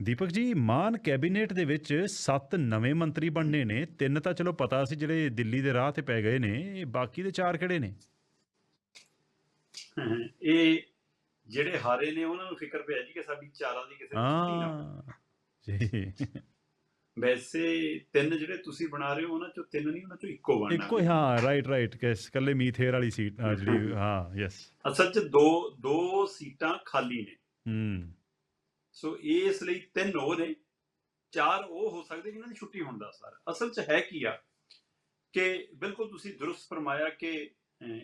ਦੀਪਕ ਜੀ ਮਾਨ ਕੈਬਨਿਟ ਦੇ ਵਿੱਚ 7 ਨਵੇਂ ਮੰਤਰੀ ਬਣਨੇ ਨੇ। ਤਿੰਨ ਤਾਂ ਚਲੋ ਪਤਾ ਸੀ ਜਿਹੜੇ ਦਿੱਲੀ ਦੇ ਰਾਹ ਤੇ ਪੈ ਗਏ ਨੇ ਬਾਕੀ ਦੇ ਚਾਰ ਕਿਹੜੇ ਨੇ? ਇਹ ਜਿਹੜੇ ਹਾਰੇ ਨੇ ਉਹਨਾਂ ਨੂੰ ਫਿਕਰ ਪਿਆ ਜੀ ਕਿ ਸਾਡੀ ਚਾਰਾਂ ਦੀ ਕਿਸੇ ਦੀ ਛੁੱਟੀ ਨਾ ਵੈਸੇ ਤਿੰਨ ਜਿਹੜੇ ਤੁਸੀਂ ਬਣਾ ਰਹੇ ਹੋ ਉਹਨਾਂ ਚੋਂ ਤਿੰਨ ਨਹੀਂ ਉਹਨਾਂ ਚੋਂ ਇੱਕੋ ਬਣਨਾ ਇੱਕੋ ਹੀ ਰਾਈਟ ਰਾਈਟ ਕਿਸ ਕੱਲੇ ਮੀਥੇਰ ਵਾਲੀ ਸੀਟ ਜਿਹੜੀ ਹਾਂ। ਯੈਸ ਅਸਲ 'ਚ ਦੋ ਦੋ ਸੀਟਾਂ ਖਾਲੀ ਨੇ। ਹੂੰ ਸੋ ਇਸ ਲਈ ਤਿੰਨ ਉਹ ਨੇ ਚਾਰ ਉਹ ਹੋ ਸਕਦੇ ਜਿਨ੍ਹਾਂ ਦੀ ਛੁੱਟੀ ਹੋਣ ਦਾ ਸਰ। ਅਸਲ 'ਚ ਹੈ ਕੀ ਆ ਕਿ ਬਿਲਕੁਲ ਤੁਸੀਂ ਦਰੁਸਤ ਫਰਮਾਇਆ ਕਿ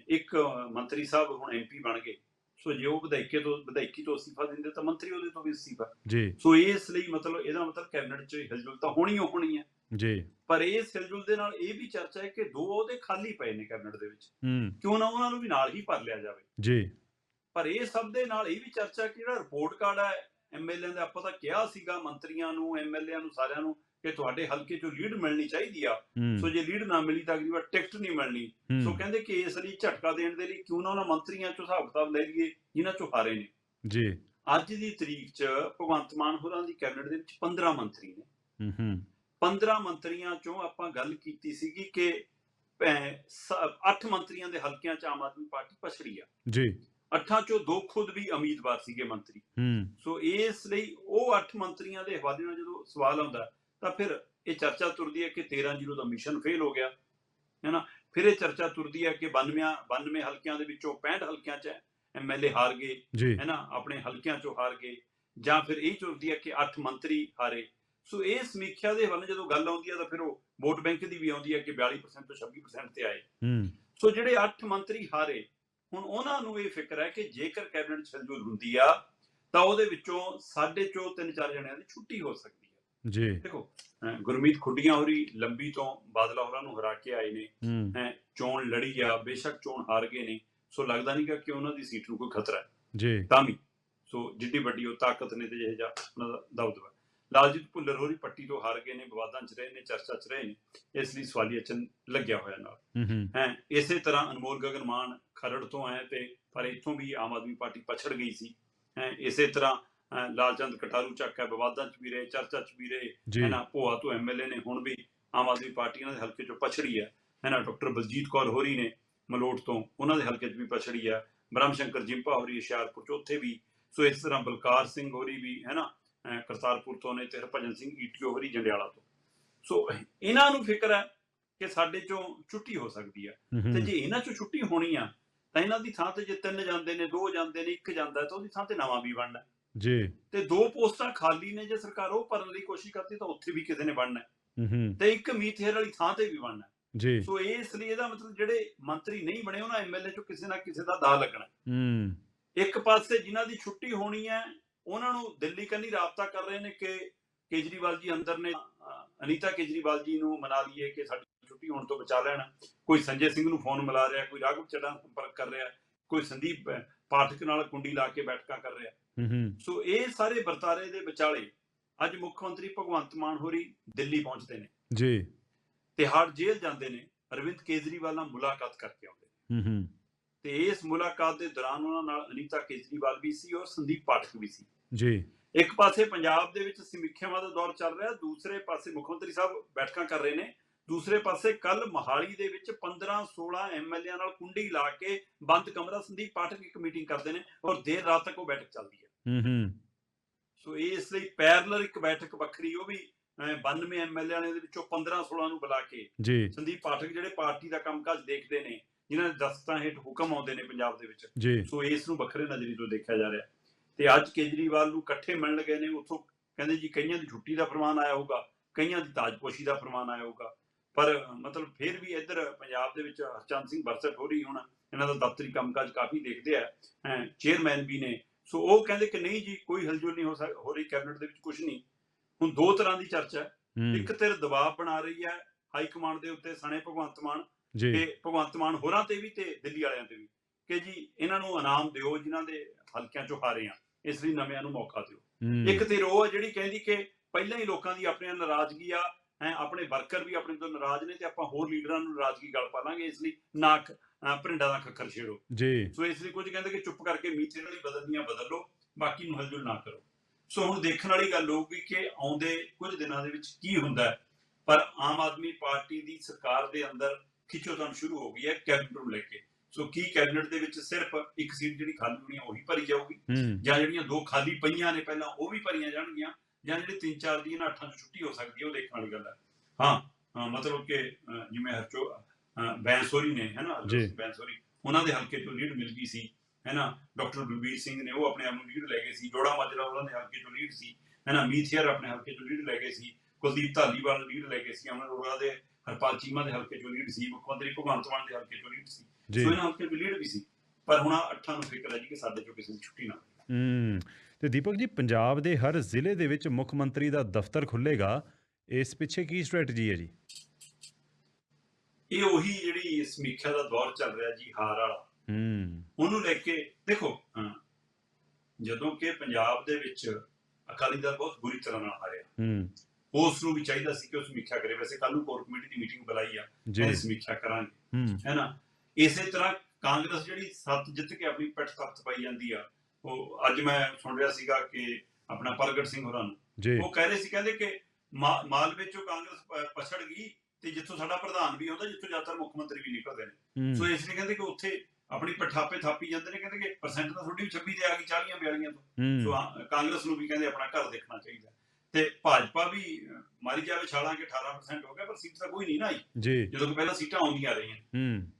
ਇੱਕ ਮੰਤਰੀ ਸਾਹਿਬ ਹੁਣ ਐਮਪੀ ਬਣ ਗਏ। ਸੋ ਜੇ ਉਹ ਵਿਧਾਇਕੇ ਤੋਂ ਵਿਧਾਇਕੀ ਤੋਂ ਅਸਤੀਫਾ ਦਿੰਦੇ ਤਾਂ ਮੰਤਰੀ ਉਹਦੇ ਤੋਂ ਵੀ ਅਸਤੀਫਾ। ਜੀ। ਸੋ ਇਸ ਲਈ ਮਤਲਬ ਇਹਦਾ ਮਤਲਬ ਕੈਬਨਿਟ 'ਚ ਹਿਲਜੁਲ ਤਾਂ ਹੋਣੀ ਓ ਹੋਣੀ ਹੈ ਜੀ। ਪਰ ਇਸ ਹਿਲਜੁਲ ਦੇ ਨਾਲ ਇਹ ਵੀ ਚਰਚਾ ਹੈ ਕਿ ਦੋ ਉਹਦੇ ਖਾਲੀ ਪਏ ਨੇ ਕੈਬਨਿਟ ਦੇ ਵਿੱਚ। ਹੂੰ। ਕਿਉਂ ਨਾ ਉਹਨਾਂ ਨੂੰ ਵੀ ਨਾਲ ਹੀ ਭਰ ਲਿਆ ਜਾਵੇ। ਜੀ। ਪਰ ਇਹ ਸਭ ਦੇ ਨਾਲ ਇਹ ਵੀ ਚਰਚਾ ਕਿ ਜਿਹੜਾ ਰਿਪੋਰਟ ਕਾਰਡ ਹੈ ਐਮਐਲਏ ਦਾ ਆਪਾਂ ਤਾਂ ਕਿਹਾ ਸੀਗਾ ਮੰਤਰੀਆਂ ਨੂੰ ਐਮਐਲਏਆਂ ਨੂੰ ਸਾਰਿਆਂ ਨੂੰ ਕਿ ਤੁਹਾਡੇ ਹਲਕੇ ਚੋਂ ਲੀਡ ਮਿਲਣੀ ਚਾਹੀਦੀ ਆ। ਸੋ ਜੇ ਲੀਡ ਨਾ ਮਿਲੀ ਤਾਂ ਅਗਲੀ ਵਾਰ ਟਿਕਟ ਨਹੀਂ ਮਿਲਣੀ। ਸੋ ਕਹਿੰਦੇ ਕਿ ਇਸ ਲਈ ਝਟਕਾ ਦੇਣ ਦੇ ਲਈ ਕਿਉਂ ਨਾ ਉਹਨਾਂ ਮੰਤਰੀਆਂ ਚੋਂ ਹਿਸਾਬ ਕਿਤਾਬ ਲੈ ਲਈਏ ਜਿਨ੍ਹਾਂ ਚੋਂ ਹਾਰੇ ਨੇ। ਜੀ। ਅੱਜ ਦੀ ਤਰੀਕ 'ਚ ਭਗਵੰਤ ਮਾਨ ਹੋਰਾਂ ਦੀ ਕੈਬਨਿਟ ਦੇ ਵਿੱਚ 15 ਮੰਤਰੀ ਨੇ। ਹੂੰ ਹੂੰ। 15 ਮੰਤਰੀਆਂ ਚੋਂ ਆਪਾਂ ਗੱਲ ਕੀਤੀ ਸੀਗੀ ਕਿ 8 ਮੰਤਰੀਆਂ ਦੇ ਹਲਕਿਆਂ 'ਚ ਆਮ ਆਦਮੀ ਪਾਰਟੀ ਪਛੜੀ ਆ। ਜੀ। ਅੱਠਾਂ ਚੋਂ ਦੋ ਖੁਦ ਵੀ ਉਮੀਦਵਾਰ ਸੀਗੇ ਮੰਤਰੀ। ਹੂੰ। ਸੋ ਇਸ ਲਈ ਉਹ 8 ਮੰਤਰੀਆਂ ਦੇ ਹਵਾਲੇ ਨਾਲ ਜਦੋਂ ਸਵਾਲ ਆਉਂਦਾ ਤਾਂ ਫਿਰ ਇਹ ਚਰਚਾ ਤੁਰਦੀ ਹੈ ਕਿ 13 ਜ਼ੀਰੋ ਦਾ ਮਿਸ਼ਨ ਫੇਲ ਹੋ ਗਿਆ ਹੈ ਨਾ? ਫਿਰ ਇਹ ਚਰਚਾ ਤੁਰਦੀ ਹੈ ਕਿ 92 92 ਹਲਕਿਆਂ ਦੇ ਵਿੱਚੋਂ 65 ਹਲਕਿਆਂ 'ਚ ਐਮਐਲਏ ਹਾਰ ਗਏ ਜੀ। ਹੈ ਨਾ? ਆਪਣੇ ਹਲਕਿਆਂ 'ਚੋਂ ਹਾਰ ਗਏ ਜਾਂ ਫਿਰ ਇਹ ਤੁਰਦੀ ਹੈ ਕਿ 8 ਮੰਤਰੀ ਹਾਰੇ। ਸੋ ਇਹ ਸਮੀਖਿਆ ਦੇ ਹਵਾਲੇ ਜਦੋਂ ਗੱਲ ਆਉਂਦੀ ਹੈ ਤਾਂ ਫਿਰ ਉਹ ਵੋਟ ਬੈਂਕ ਦੀ ਵੀ ਆਉਂਦੀ ਹੈ ਕਿ 42% ਤੋਂ 26% ਤੇ ਆਏ। ਹੂੰ। ਸੋ ਜਿਹੜੇ 8 ਮੰਤਰੀ ਹਾਰੇ ਹੁਣ ਉਹਨਾਂ ਨੂੰ ਇਹ ਫਿਕਰ ਹੈ ਕਿ ਜੇਕਰ ਕੈਬਨਿਟ ਛਲਜੂਲ ਹੁੰਦੀ ਆ ਤਾਂ ਉਹਦੇ ਵਿੱਚੋਂ ਸਾਡੇ ਚੋਂ ਤਿੰਨ ਚਾਰ ਜਣਿਆਂ ਦੀ ਛੁੱਟੀ ਹੋ ਸਕਦੀ ਹੈ। ਜੀ। ਦੇਖੋ ਗੁਰਮੀਤ ਖੁੱਡੀਆਂ ਹੋਰੀ ਲੰਬੀ ਤੋਂ ਬਾਦਲਾ ਹੋਰਾਂ ਨੂੰ ਹਰਾ ਕੇ ਆਏ ਨੇ। ਚੋਣ ਲੜੀ ਆ ਬੇਸ਼ੱਕ ਚੋਣ ਹਾਰ ਗਏ ਨੇ। ਸੋ ਲੱਗਦਾ ਨਹੀਂ ਕਿ ਉਹਨਾਂ ਦੀ ਸੀਟ ਨੂੰ ਕੋਈ ਖਤਰਾ ਹੈ। ਜੀ। ਤਾਂ ਵੀ ਸੋ ਜਿੱਡੀ ਵੱਡੀ ਉਹ ਤਾਕਤ ਨੇ ਤੇ ਜਿਹੜਾ ਉਹਨਾਂ ਦਾ ਦਬਦਬਾ ਲਾਲਜੀਤ ਭੁੱਲਰ ਹੋਰੀ ਪੱਟੀ ਤੋਂ ਹਾਰ ਗਏ ਨੇ ਵਿਵਾਦਾਂ 'ਚ ਰਹੇ ਨੇ ਚਰਚਾ 'ਚ ਰਹੇ ਨੇ ਇਸ ਲਈ ਸਵਾਲੀਆ ਚਿੰਨ੍ਹ ਲੱਗਿਆ ਹੋਇਆ ਨਾਲ। ਹੂੰ ਇਸੇ ਤਰ੍ਹਾਂ ਅਨਮੋਲ ਗਗਨ ਮਾਨ ਖਰੜ ਤੋਂ ਆਏ ਤੇ ਪਰ ਇੱਥੋਂ ਵੀ ਆਮ ਆਦਮੀ ਪਾਰਟੀ ਪਛੜ ਗਈ ਸੀ। ਹੈ ਇਸੇ ਤਰ੍ਹਾਂ ਲਾਲਚੰਦ ਕਟਾਰੂ ਚੱਕ ਹੈ ਵਿਵਾਦਾਂ 'ਚ ਵੀ ਰਹੇ ਚਰਚਾ 'ਚ ਵੀ ਰਹੇ ਹੈ ਨਾ ਭੋਆ ਤੋਂ ਐਮਐਲਏ ਨੇ ਹੁਣ ਵੀ ਆਮ ਆਦਮੀ ਪਾਰਟੀ ਇਹਨਾਂ ਦੇ ਹਲਕੇ 'ਚੋਂ ਪਛੜੀ ਹੈ। ਹੈ ਨਾ ਡਾਕਟਰ ਬਲਜੀਤ ਕੌਰ ਹੋਰੀ ਨੇ ਮਲੋਟ ਤੋਂ ਉਹਨਾਂ ਦੇ ਹਲਕੇ 'ਚ ਵੀ ਪਛੜੀ ਹੈ। ਬ੍ਰਹਮ ਸ਼ੰਕਰ ਜਿੰਪਾ ਹੋਰੀ ਹੁਸ਼ਿਆਰਪੁਰ 'ਚ ਉੱਥੇ ਵੀ। ਸੋ ਇਸ ਤਰ੍ਹਾਂ ਬਲਕਾਰ ਸਿੰਘ ਹੋਰੀ ਵੀ ਹੈ ਨਾ ਕਰਤਾਰਪੁਰ ਤੋਂ ਨੇ ਤੇ ਹਰਭਜਨ ਸਿੰਘ ਈਟੀਓ ਹੋਰੀ ਜੰਡਿਆਲਾ ਤੋਂ। ਸੋ ਇਹਨਾਂ ਨੂੰ ਫਿਕਰ ਹੈ ਕਿ ਸਾਡੇ 'ਚੋਂ ਛੁੱਟੀ ਹੋ ਸਕਦੀ ਹੈ ਤੇ ਜੇ ਇਹਨਾਂ ਚੋਂ ਛੁੱਟੀ ਹੋਣੀ ਆ ਤਾਂ ਇਹਨਾਂ ਦੀ ਥਾਂ ਤੇ ਜੇ ਤਿੰਨ ਜਾਂਦੇ ਨੇ ਦੋ ਜਾਂਦੇ ਨੇ ਇੱਕ ਜਾਂਦਾ ਤਾਂ ਉਹਦੀ ਥਾਂ ਤੇ ਨਵਾਂ ਵੀ ਬਣਨਾ। ਜੀ। ਤੇ ਦੋ ਪੋਸਟਾਂ ਖਾਲੀ ਨੇ ਜੇ ਸਰਕਾਰ ਉਹ ਭਰਨ ਦੀ ਕੋਸ਼ਿਸ਼ ਕਰਦੀ ਤਾਂ ਉੱਥੇ ਵੀ ਕਿਸੇ ਨੇ ਬਣਨਾ ਤੇ ਇੱਕ ਮੀਥੇਰ ਵਾਲੀ ਥਾਂ ਤੇ ਵੀ ਬਣਨਾ। ਜੀ। ਸੋ ਇਸ ਲਈ ਇਹਦਾ ਮਤਲਬ ਜਿਹੜੇ ਮੰਤਰੀ ਨਹੀਂ ਬਣੇ ਉਹਨਾਂ ਐਮਐਲਏ ਚੋਂ ਕਿਸੇ ਨਾ ਕਿਸੇ ਦਾ ਦਾ ਲੱਗਣਾ। ਹੂੰ। ਇੱਕ ਪਾਸੇ ਜਿਨ੍ਹਾਂ ਦੀ ਛੁੱਟੀ ਹੋਣੀ ਹੈ ਉਹਨਾਂ ਨੂੰ ਦਿੱਲੀ ਕੰਨੀ ਰਾਬਤਾ ਕਰ ਰਹੇ ਨੇ ਕਿ ਕੇਜਰੀਵਾਲ ਜੀ ਅੰਦਰ ਨੇ ਅਨੀਤਾ ਕੇਜਰੀਵਾਲ ਜੀ ਨੂੰ ਮਨਾ ਲਈਏ ਕਿ ਸਾਡੀ ਛੁੱਟੀ ਹੋਣ ਤੋਂ ਬਚਾ ਲੈਣ। ਕੋਈ ਸੰਜੇ ਸਿੰਘ ਨੂੰ ਫੋਨ ਮਿਲਾ ਰਿਹਾ ਕੋਈ ਰਾਘਵ ਚੱਡਾ ਨਾਲ ਸੰਪਰਕ ਕਰ ਰਿਹਾ ਕੋਈ ਸੰਦੀਪ ਪਾਠਕ ਨਾਲ ਕੁੰਡੀ ਲਾ ਕੇ ਬੈਠਕਾਂ ਕਰ ਰਿਹਾ। ਸੋ ਇਹ ਸਾਰੇ ਵਰਤਾਰੇ ਦੇ ਵਿਚਾਲੇ ਅੱਜ ਮੁੱਖ ਮੰਤਰੀ ਭਗਵੰਤ ਮਾਨ ਹੋਰੀ ਦਿੱਲੀ ਪਹੁੰਚਦੇ ਨੇ। ਜੀ। ਤਿਹਾੜ ਜੇਲ੍ਹ ਜਾਂਦੇ ਨੇ ਅਰਵਿੰਦ ਕੇਜਰੀਵਾਲ ਨਾਲ ਮੁਲਾਕਾਤ ਕਰਕੇ ਆਉਂਦੇ ਹੂੰ ਹੂੰ। ਤੇ ਇਸ ਮੁਲਾਕਾਤ ਦੇ ਦੌਰਾਨ ਉਹਨਾਂ ਨਾਲ ਅਨੀਤਾ ਕੇਜਰੀਵਾਲ ਵੀ ਸੀ ਔਰ ਸੰਦੀਪ ਪਾਠਕ ਵੀ ਸੀ। ਜੀ। ਇੱਕ ਪਾਸੇ ਪੰਜਾਬ ਦੇ ਵਿੱਚ ਸਮੀਖਿਆਵਾਂ ਦਾ ਦੌਰ ਚੱਲ ਰਿਹਾ ਦੂਸਰੇ ਪਾਸੇ ਮੁੱਖ ਮੰਤਰੀ ਸਾਹਿਬ ਬੈਠਕਾਂ ਕਰ ਰਹੇ ਨੇ। ਦੂਸਰੇ ਪਾਸੇ ਕੱਲ ਮਹਾਲੀ ਦੇ ਵਿੱਚ 15 16 ਐਮਐਲਏਆਂ ਨਾਲ ਕੁੰਡੀ ਲਾ ਕੇ ਬੰਦ ਕਮਰਾ ਸੰਦੀਪ ਪਾਠਕ ਇੱਕ ਮੀਟਿੰਗ ਕਰਦੇ ਨੇ ਔਰ ਦੇਰ ਰਾਤ ਤੱਕ ਉਹ ਬੈਠਕ ਚੱਲਦੀ ਹੈ। ਹੂੰ ਹੂੰ। ਸੋ ਇਸ ਲਈ ਪੈਰਲਰ ਇੱਕ ਬੈਠਕ ਵੱਖਰੀ ਉਹ ਵੀ ਅਹ, 92 ਐਮਐਲਏਆਂ ਦੇ ਵਿੱਚੋਂ 15 16 ਨੂੰ ਬੁਲਾ ਕੇ ਜੀ। ਸੰਦੀਪ ਪਾਠਕ ਜਿਹੜੇ ਪਾਰਟੀ ਦਾ ਕੰਮਕਾਜ ਦੇਖਦੇ ਨੇ ਜਿਨ੍ਹਾਂ ਦੇ ਦਸਤਾਂ ਹੇਠ ਹੁਕਮ ਆਉਂਦੇ ਨੇ ਪੰਜਾਬ ਦੇ ਵਿੱਚ। ਸੋ ਇਸ ਨੂੰ ਵੱਖਰੇ ਨਜ਼ਰੀ ਤੋਂ ਦੇਖਿਆ ਜਾ ਰਿਹਾ। ਤੇ ਅੱਜ ਕੇਜਰੀਵਾਲ ਨੂੰ ਇਕੱਠੇ ਮਿਲਣ ਗਏ ਨੇ ਉੱਥੋਂ ਕਹਿੰਦੇ ਜੀ ਕਈਆਂ ਦੀ ਛੁੱਟੀ ਦਾ ਫਰਮਾਨ ਆਇਆ ਹੋਊਗਾ ਕਈਆਂ ਦੀ ਤਾਜਪੋਸ਼ੀ ਦਾ ਫਰਮਾਨ ਆਇਆ ਹੋਊਗਾ। ਪਰ ਮਤਲਬ ਫਿਰ ਵੀ ਇੱਧਰ ਪੰਜਾਬ ਦੇ ਵਿੱਚ ਹਰਚੰਦ ਸਿੰਘ ਬਰਸਟ ਹੋ ਰਹੀ ਹੁਣ ਇਹਨਾਂ ਦਾ ਦਫ਼ਤਰੀ ਕੰਮਕਾਜ ਕਾਫੀ ਦੇਖਦੇ ਆ ਚੇਅਰਮੈਨ ਵੀ ਨੇ। ਸੋ ਉਹ ਕਹਿੰਦੇ ਕਿ ਨਹੀਂ ਜੀ ਕੋਈ ਹਲਚਲ ਨਹੀਂ ਹੋ ਸਕ ਹੋ ਰਹੀ ਕੈਬਨਿਟ ਦੇ ਵਿੱਚ ਕੁਝ ਨਹੀਂ। ਹੁਣ ਦੋ ਤਰ੍ਹਾਂ ਦੀ ਚਰਚਾ ਹੈ। ਇੱਕ ਧਿਰ ਦਬਾਅ ਬਣਾ ਰਹੀ ਹੈ ਹਾਈ ਕਮਾਂਡ ਦੇ ਉੱਤੇ ਸਣੇ ਭਗਵੰਤ ਮਾਨ ਤੇ ਭਗਵੰਤ ਮਾਨ ਹੋਰਾਂ ਤੇ ਵੀ ਤੇ ਦਿੱਲੀ ਵਾਲਿਆਂ ਤੇ ਵੀ ਕਿ ਜੀ ਇਹਨਾਂ ਨੂੰ ਇਨਾਮ ਦਿਓ ਜਿਨ੍ਹਾਂ ਦੇ ਹਲਕਿਆਂ ਚੋਂ ਹਾਰੇ ਆ। ਇਸ ਲਈ ਨਵਿਆਂ ਨੂੰ ਮੌਕਾ ਦਿਓ। ਹੂੰ। ਇੱਕ ਤੇ ਉਹ ਆ ਜਿਹੜੀ ਕਹਿੰਦੀ ਕਿ ਪਹਿਲਾਂ ਹੀ ਲੋਕਾਂ ਦੀ ਆਪਣੀਆਂ ਨਾਰਾਜ਼ਗੀ ਆ ਹੈ ਆਪਣੇ ਵਰਕਰ ਵੀ ਆਪਣੇ ਤੋਂ ਨਾਰਾਜ਼ ਨੇ ਤੇ ਆਪਾਂ ਹੋਰ ਲੀਡਰਾਂ ਨੂੰ ਨਾਰਾਜ਼ਗੀ ਗੱਲ ਪਾ ਲਾਂਗੇ ਇਸ ਲਈ ਨਾ ਖ- ਅਹ ਭਰਿੰਡਾ ਦਾ ਖੱਖਰ ਛੇੜੋ। ਜੀ। ਸੋ ਇਸ ਲਈ ਕੁਝ ਕਹਿੰਦੇ ਕਿ ਚੁੱਪ ਕਰਕੇ ਮੀਥੇ ਵਾਲੀ ਬਦਲਦੀਆਂ ਬਦਲ ਲਓ ਬਾਕੀ ਨੂੰ ਹਲਜੁਲ ਨਾ ਕਰੋ। ਸੋ ਹੁਣ ਦੇਖਣ ਵਾਲੀ ਗੱਲ ਹੋਊਗੀ ਕਿ ਆਉਂਦੇ ਕੁਝ ਦਿਨਾਂ ਦੇ ਵਿੱਚ ਕੀ ਹੁੰਦਾ ਹੈ। ਪਰ ਆਮ ਆਦਮੀ ਪਾਰਟੀ ਦੀ ਸਰਕਾਰ ਦੇ ਅੰਦਰ ਖਿੱਚੋਤਾਣ ਸ਼ੁਰੂ ਹੋ ਗਈ ਹੈ ਕੈਬਨਿਟ ਨੂੰ ਲੈ ਕੇ। ਸੋ ਕੀ ਕੈਬਨਿਟ ਦੇ ਵਿੱਚ ਸਿਰਫ ਇੱਕ ਸੀਟ ਜਿਹੜੀ ਖਾਲੀ ਹੋਣੀ ਹੈ ਉਹੀ ਭਰੀ ਜਾਊਗੀ? ਜਾਂ ਜਿਹੜੀਆਂ ਦੋ ਖਾਲੀ ਪਈਆਂ ਨੇ ਪਹਿਲਾਂ ਉਹ ਵੀ ਭਰੀਆਂ ਜਾਣਗੀਆਂ? ਜਾਂ ਜਿਹੜੇ ਤਿੰਨ ਚਾਰ ਦੀ ਇਹਨਾਂ ਅੱਠਾਂ 'ਚ ਛੁੱਟੀ ਹੋ ਸਕਦੀ ਹੈ ਉਹ ਦੇਖਣ ਵਾਲੀ ਗੱਲ ਹੈ ਹਾਂ ਮਤਲਬ ਕਿ ਜਿਵੇਂ ਹਰਚੋ ਬੈਂਸੋਰੀ ਨੇ ਹੈ ਨਾ? ਜੀ। ਬੈਂਸੋਰੀ ਉਹਨਾਂ ਦੇ ਹਲਕੇ ਤੋਂ ਲੀਡ ਮਿਲ ਗਈ ਸੀ ਹੈ ਨਾ? ਡਾਕਟਰ ਬਲਬੀਰ ਸਿੰਘ ਨੇ ਉਹ ਆਪਣੇ ਆਪ ਨੂੰ ਲੀਡ ਲੈ ਗਏ ਸੀ। ਜੋੜਾ ਮਾਜਰਾ ਉਹਨਾਂ ਦੇ ਹਲਕੇ ਤੋਂ ਲੀਡ ਸੀ ਹੈ ਨਾ? ਮੀਥੀਅਰ ਆਪਣੇ ਹਲਕੇ ਤੋਂ ਲੀਡ ਲੈ ਗਏ ਸੀ। ਕੁਲਦੀਪ ਧਾਲੀਵਾਲ ਲੀਡ ਲੈ ਗਏ ਸੀ। ਅਮਨ ਅਰੋੜਾ ਦੇ ਹਰਪਾਲ ਚੀਮਾ ਦੇ ਹਲਕੇ ਤੋਂ ਲੀਡ ਸੀ। ਮੁੱਖ ਮੰਤਰੀ ਭਗਵੰਤ ਮਾਨ ਦੇ ਹਲਕੇ ਤੋਂ ਲੀਡ ਸੀ। ਸੋ ਇਹਨਾਂ ਹਲਕੇ ਤੋਂ ਲੀਡ ਵੀ ਸੀ। ਪਰ ਹੁਣ ਆਹ ਅੱਠਾਂ ਨੂੰ ਫਿਕਰ ਹੈ ਜੀ ਕਿ ਸਾਡੇ ਚੋਂ ਕਿਸੇ ਦੀ ਛੁੱਟੀ ਨਾ। ਹੂੰ ਤੇ ਦੀਪਕ ਜੀ ਪੰਜਾਬ ਦੇ ਹਰ ਜ਼ਿਲ੍ਹੇ ਦੇ ਵਿੱਚ ਮੁੱਖ ਮੰਤਰੀ ਦਾ ਦਫ਼ਤਰ ਖੁੱਲੇਗਾ ਇਸ ਪਿੱਛੇ ਕੀ ਸਟ੍ਰੈਟਜੀ ਹੈ ਜੀ? ਇਹ ਉਹੀ ਜਿਹੜੀ ਸਮੀਖਿਆ ਦਾ ਦੌਰ ਚੱਲ ਰਿਹਾ ਜੀ ਹਾਰ ਵਾਲਾ। ਹੂੰ। ਉਹਨੂੰ ਲੈ ਕੇ ਦੇਖੋ ਹਾਂ, ਜਦੋਂ ਕਿ ਪੰਜਾਬ ਦੇ ਵਿੱਚ ਅਕਾਲੀ ਦਲ ਬਹੁਤ ਬੁਰੀ ਤਰ੍ਹਾਂ ਨਾਲ ਹਾਰਿਆ। ਹੂੰ। ਉਸ ਨੂੰ ਵੀ ਚਾਹੀਦਾ ਸੀ ਕਿ ਉਹ ਸਮੀਖਿਆ ਕਰੇ। ਵੈਸੇ ਕੱਲ ਨੂੰ ਕੋਰ ਕਮੇਟੀ ਦੀ ਮੀਟਿੰਗ ਬੁਲਾਈ ਆ। ਇਹ ਸਮੀਖਿਆ ਕਰਾਂਗੇ। ਹੈ ਨਾ? ਇਸੇ ਤਰ੍ਹਾਂ ਕਾਂਗਰਸ ਜਿਹੜੀ ਸੱਤ ਜਿੱਤ ਕੇ ਆਪਣੀ ਪਿੱਠ ਤਖਤ ਪਾਈ ਜਾਂਦੀ ਆ ਉਹ ਅੱਜ ਮੈਂ ਸੁਣ ਰਿਹਾ ਸੀਗਾ ਕਿ ਆਪਣਾ ਪ੍ਰਗਟ ਸਿੰਘ ਹੋਰਾਂ ਨੂੰ। ਉਹ ਕਹਿ ਰਹੇ ਸੀ ਕਹਿੰਦੇ ਕਿ ਮਾ- ਮਾਲਵੇ ਚੋਂ ਕਾਂਗਰਸ ਪਛੜ ਗਈ ਤੇ ਜਿੱਥੋਂ ਸਾਡਾ ਪ੍ਰਧਾਨ ਵੀ ਆਉਂਦਾ ਜਿੱਥੋਂ ਜ਼ਿਆਦਾਤਰ ਮੁੱਖ ਮੰਤਰੀ ਵੀ ਨਿਕਲਦੇ ਨੇ। ਸੋ ਇਸ ਲਈ ਕਹਿੰਦੇ ਕਿ ਉੱਥੇ ਆਪਣੀ ਪਠਾਪੇ ਥਾਪੀ ਜਾਂਦੇ ਨੇ ਕਹਿੰਦੇ ਕਿ ਪਰਸੈਂਟ ਤਾਂ ਤੁਹਾਡੀ ਵੀ 26 ਤੇ ਆ ਗਈ 40 42 ਤੋਂ। ਸੋ ਕਾਂਗਰਸ ਨੂੰ ਵੀ ਕਹਿੰਦੇ ਆਪਣਾ ਘਰ ਦੇਖਣਾ ਚਾਹੀਦਾ। ਤੇ ਭਾਜਪਾ ਵੀ ਮਾਰੀ ਜਾਵੇ ਛਾਲਾਂ ਕਿ 18% ਹੋ ਗਿਆ ਪਰ ਸੀਟ ਤਾਂ ਕੋਈ ਨਹੀਂ ਨਾ ਆਈ। ਜਦੋਂ ਕਿ ਪਹਿਲਾਂ ਸੀਟਾਂ ਆਉਂਦੀਆਂ ਰਹੀਆਂ।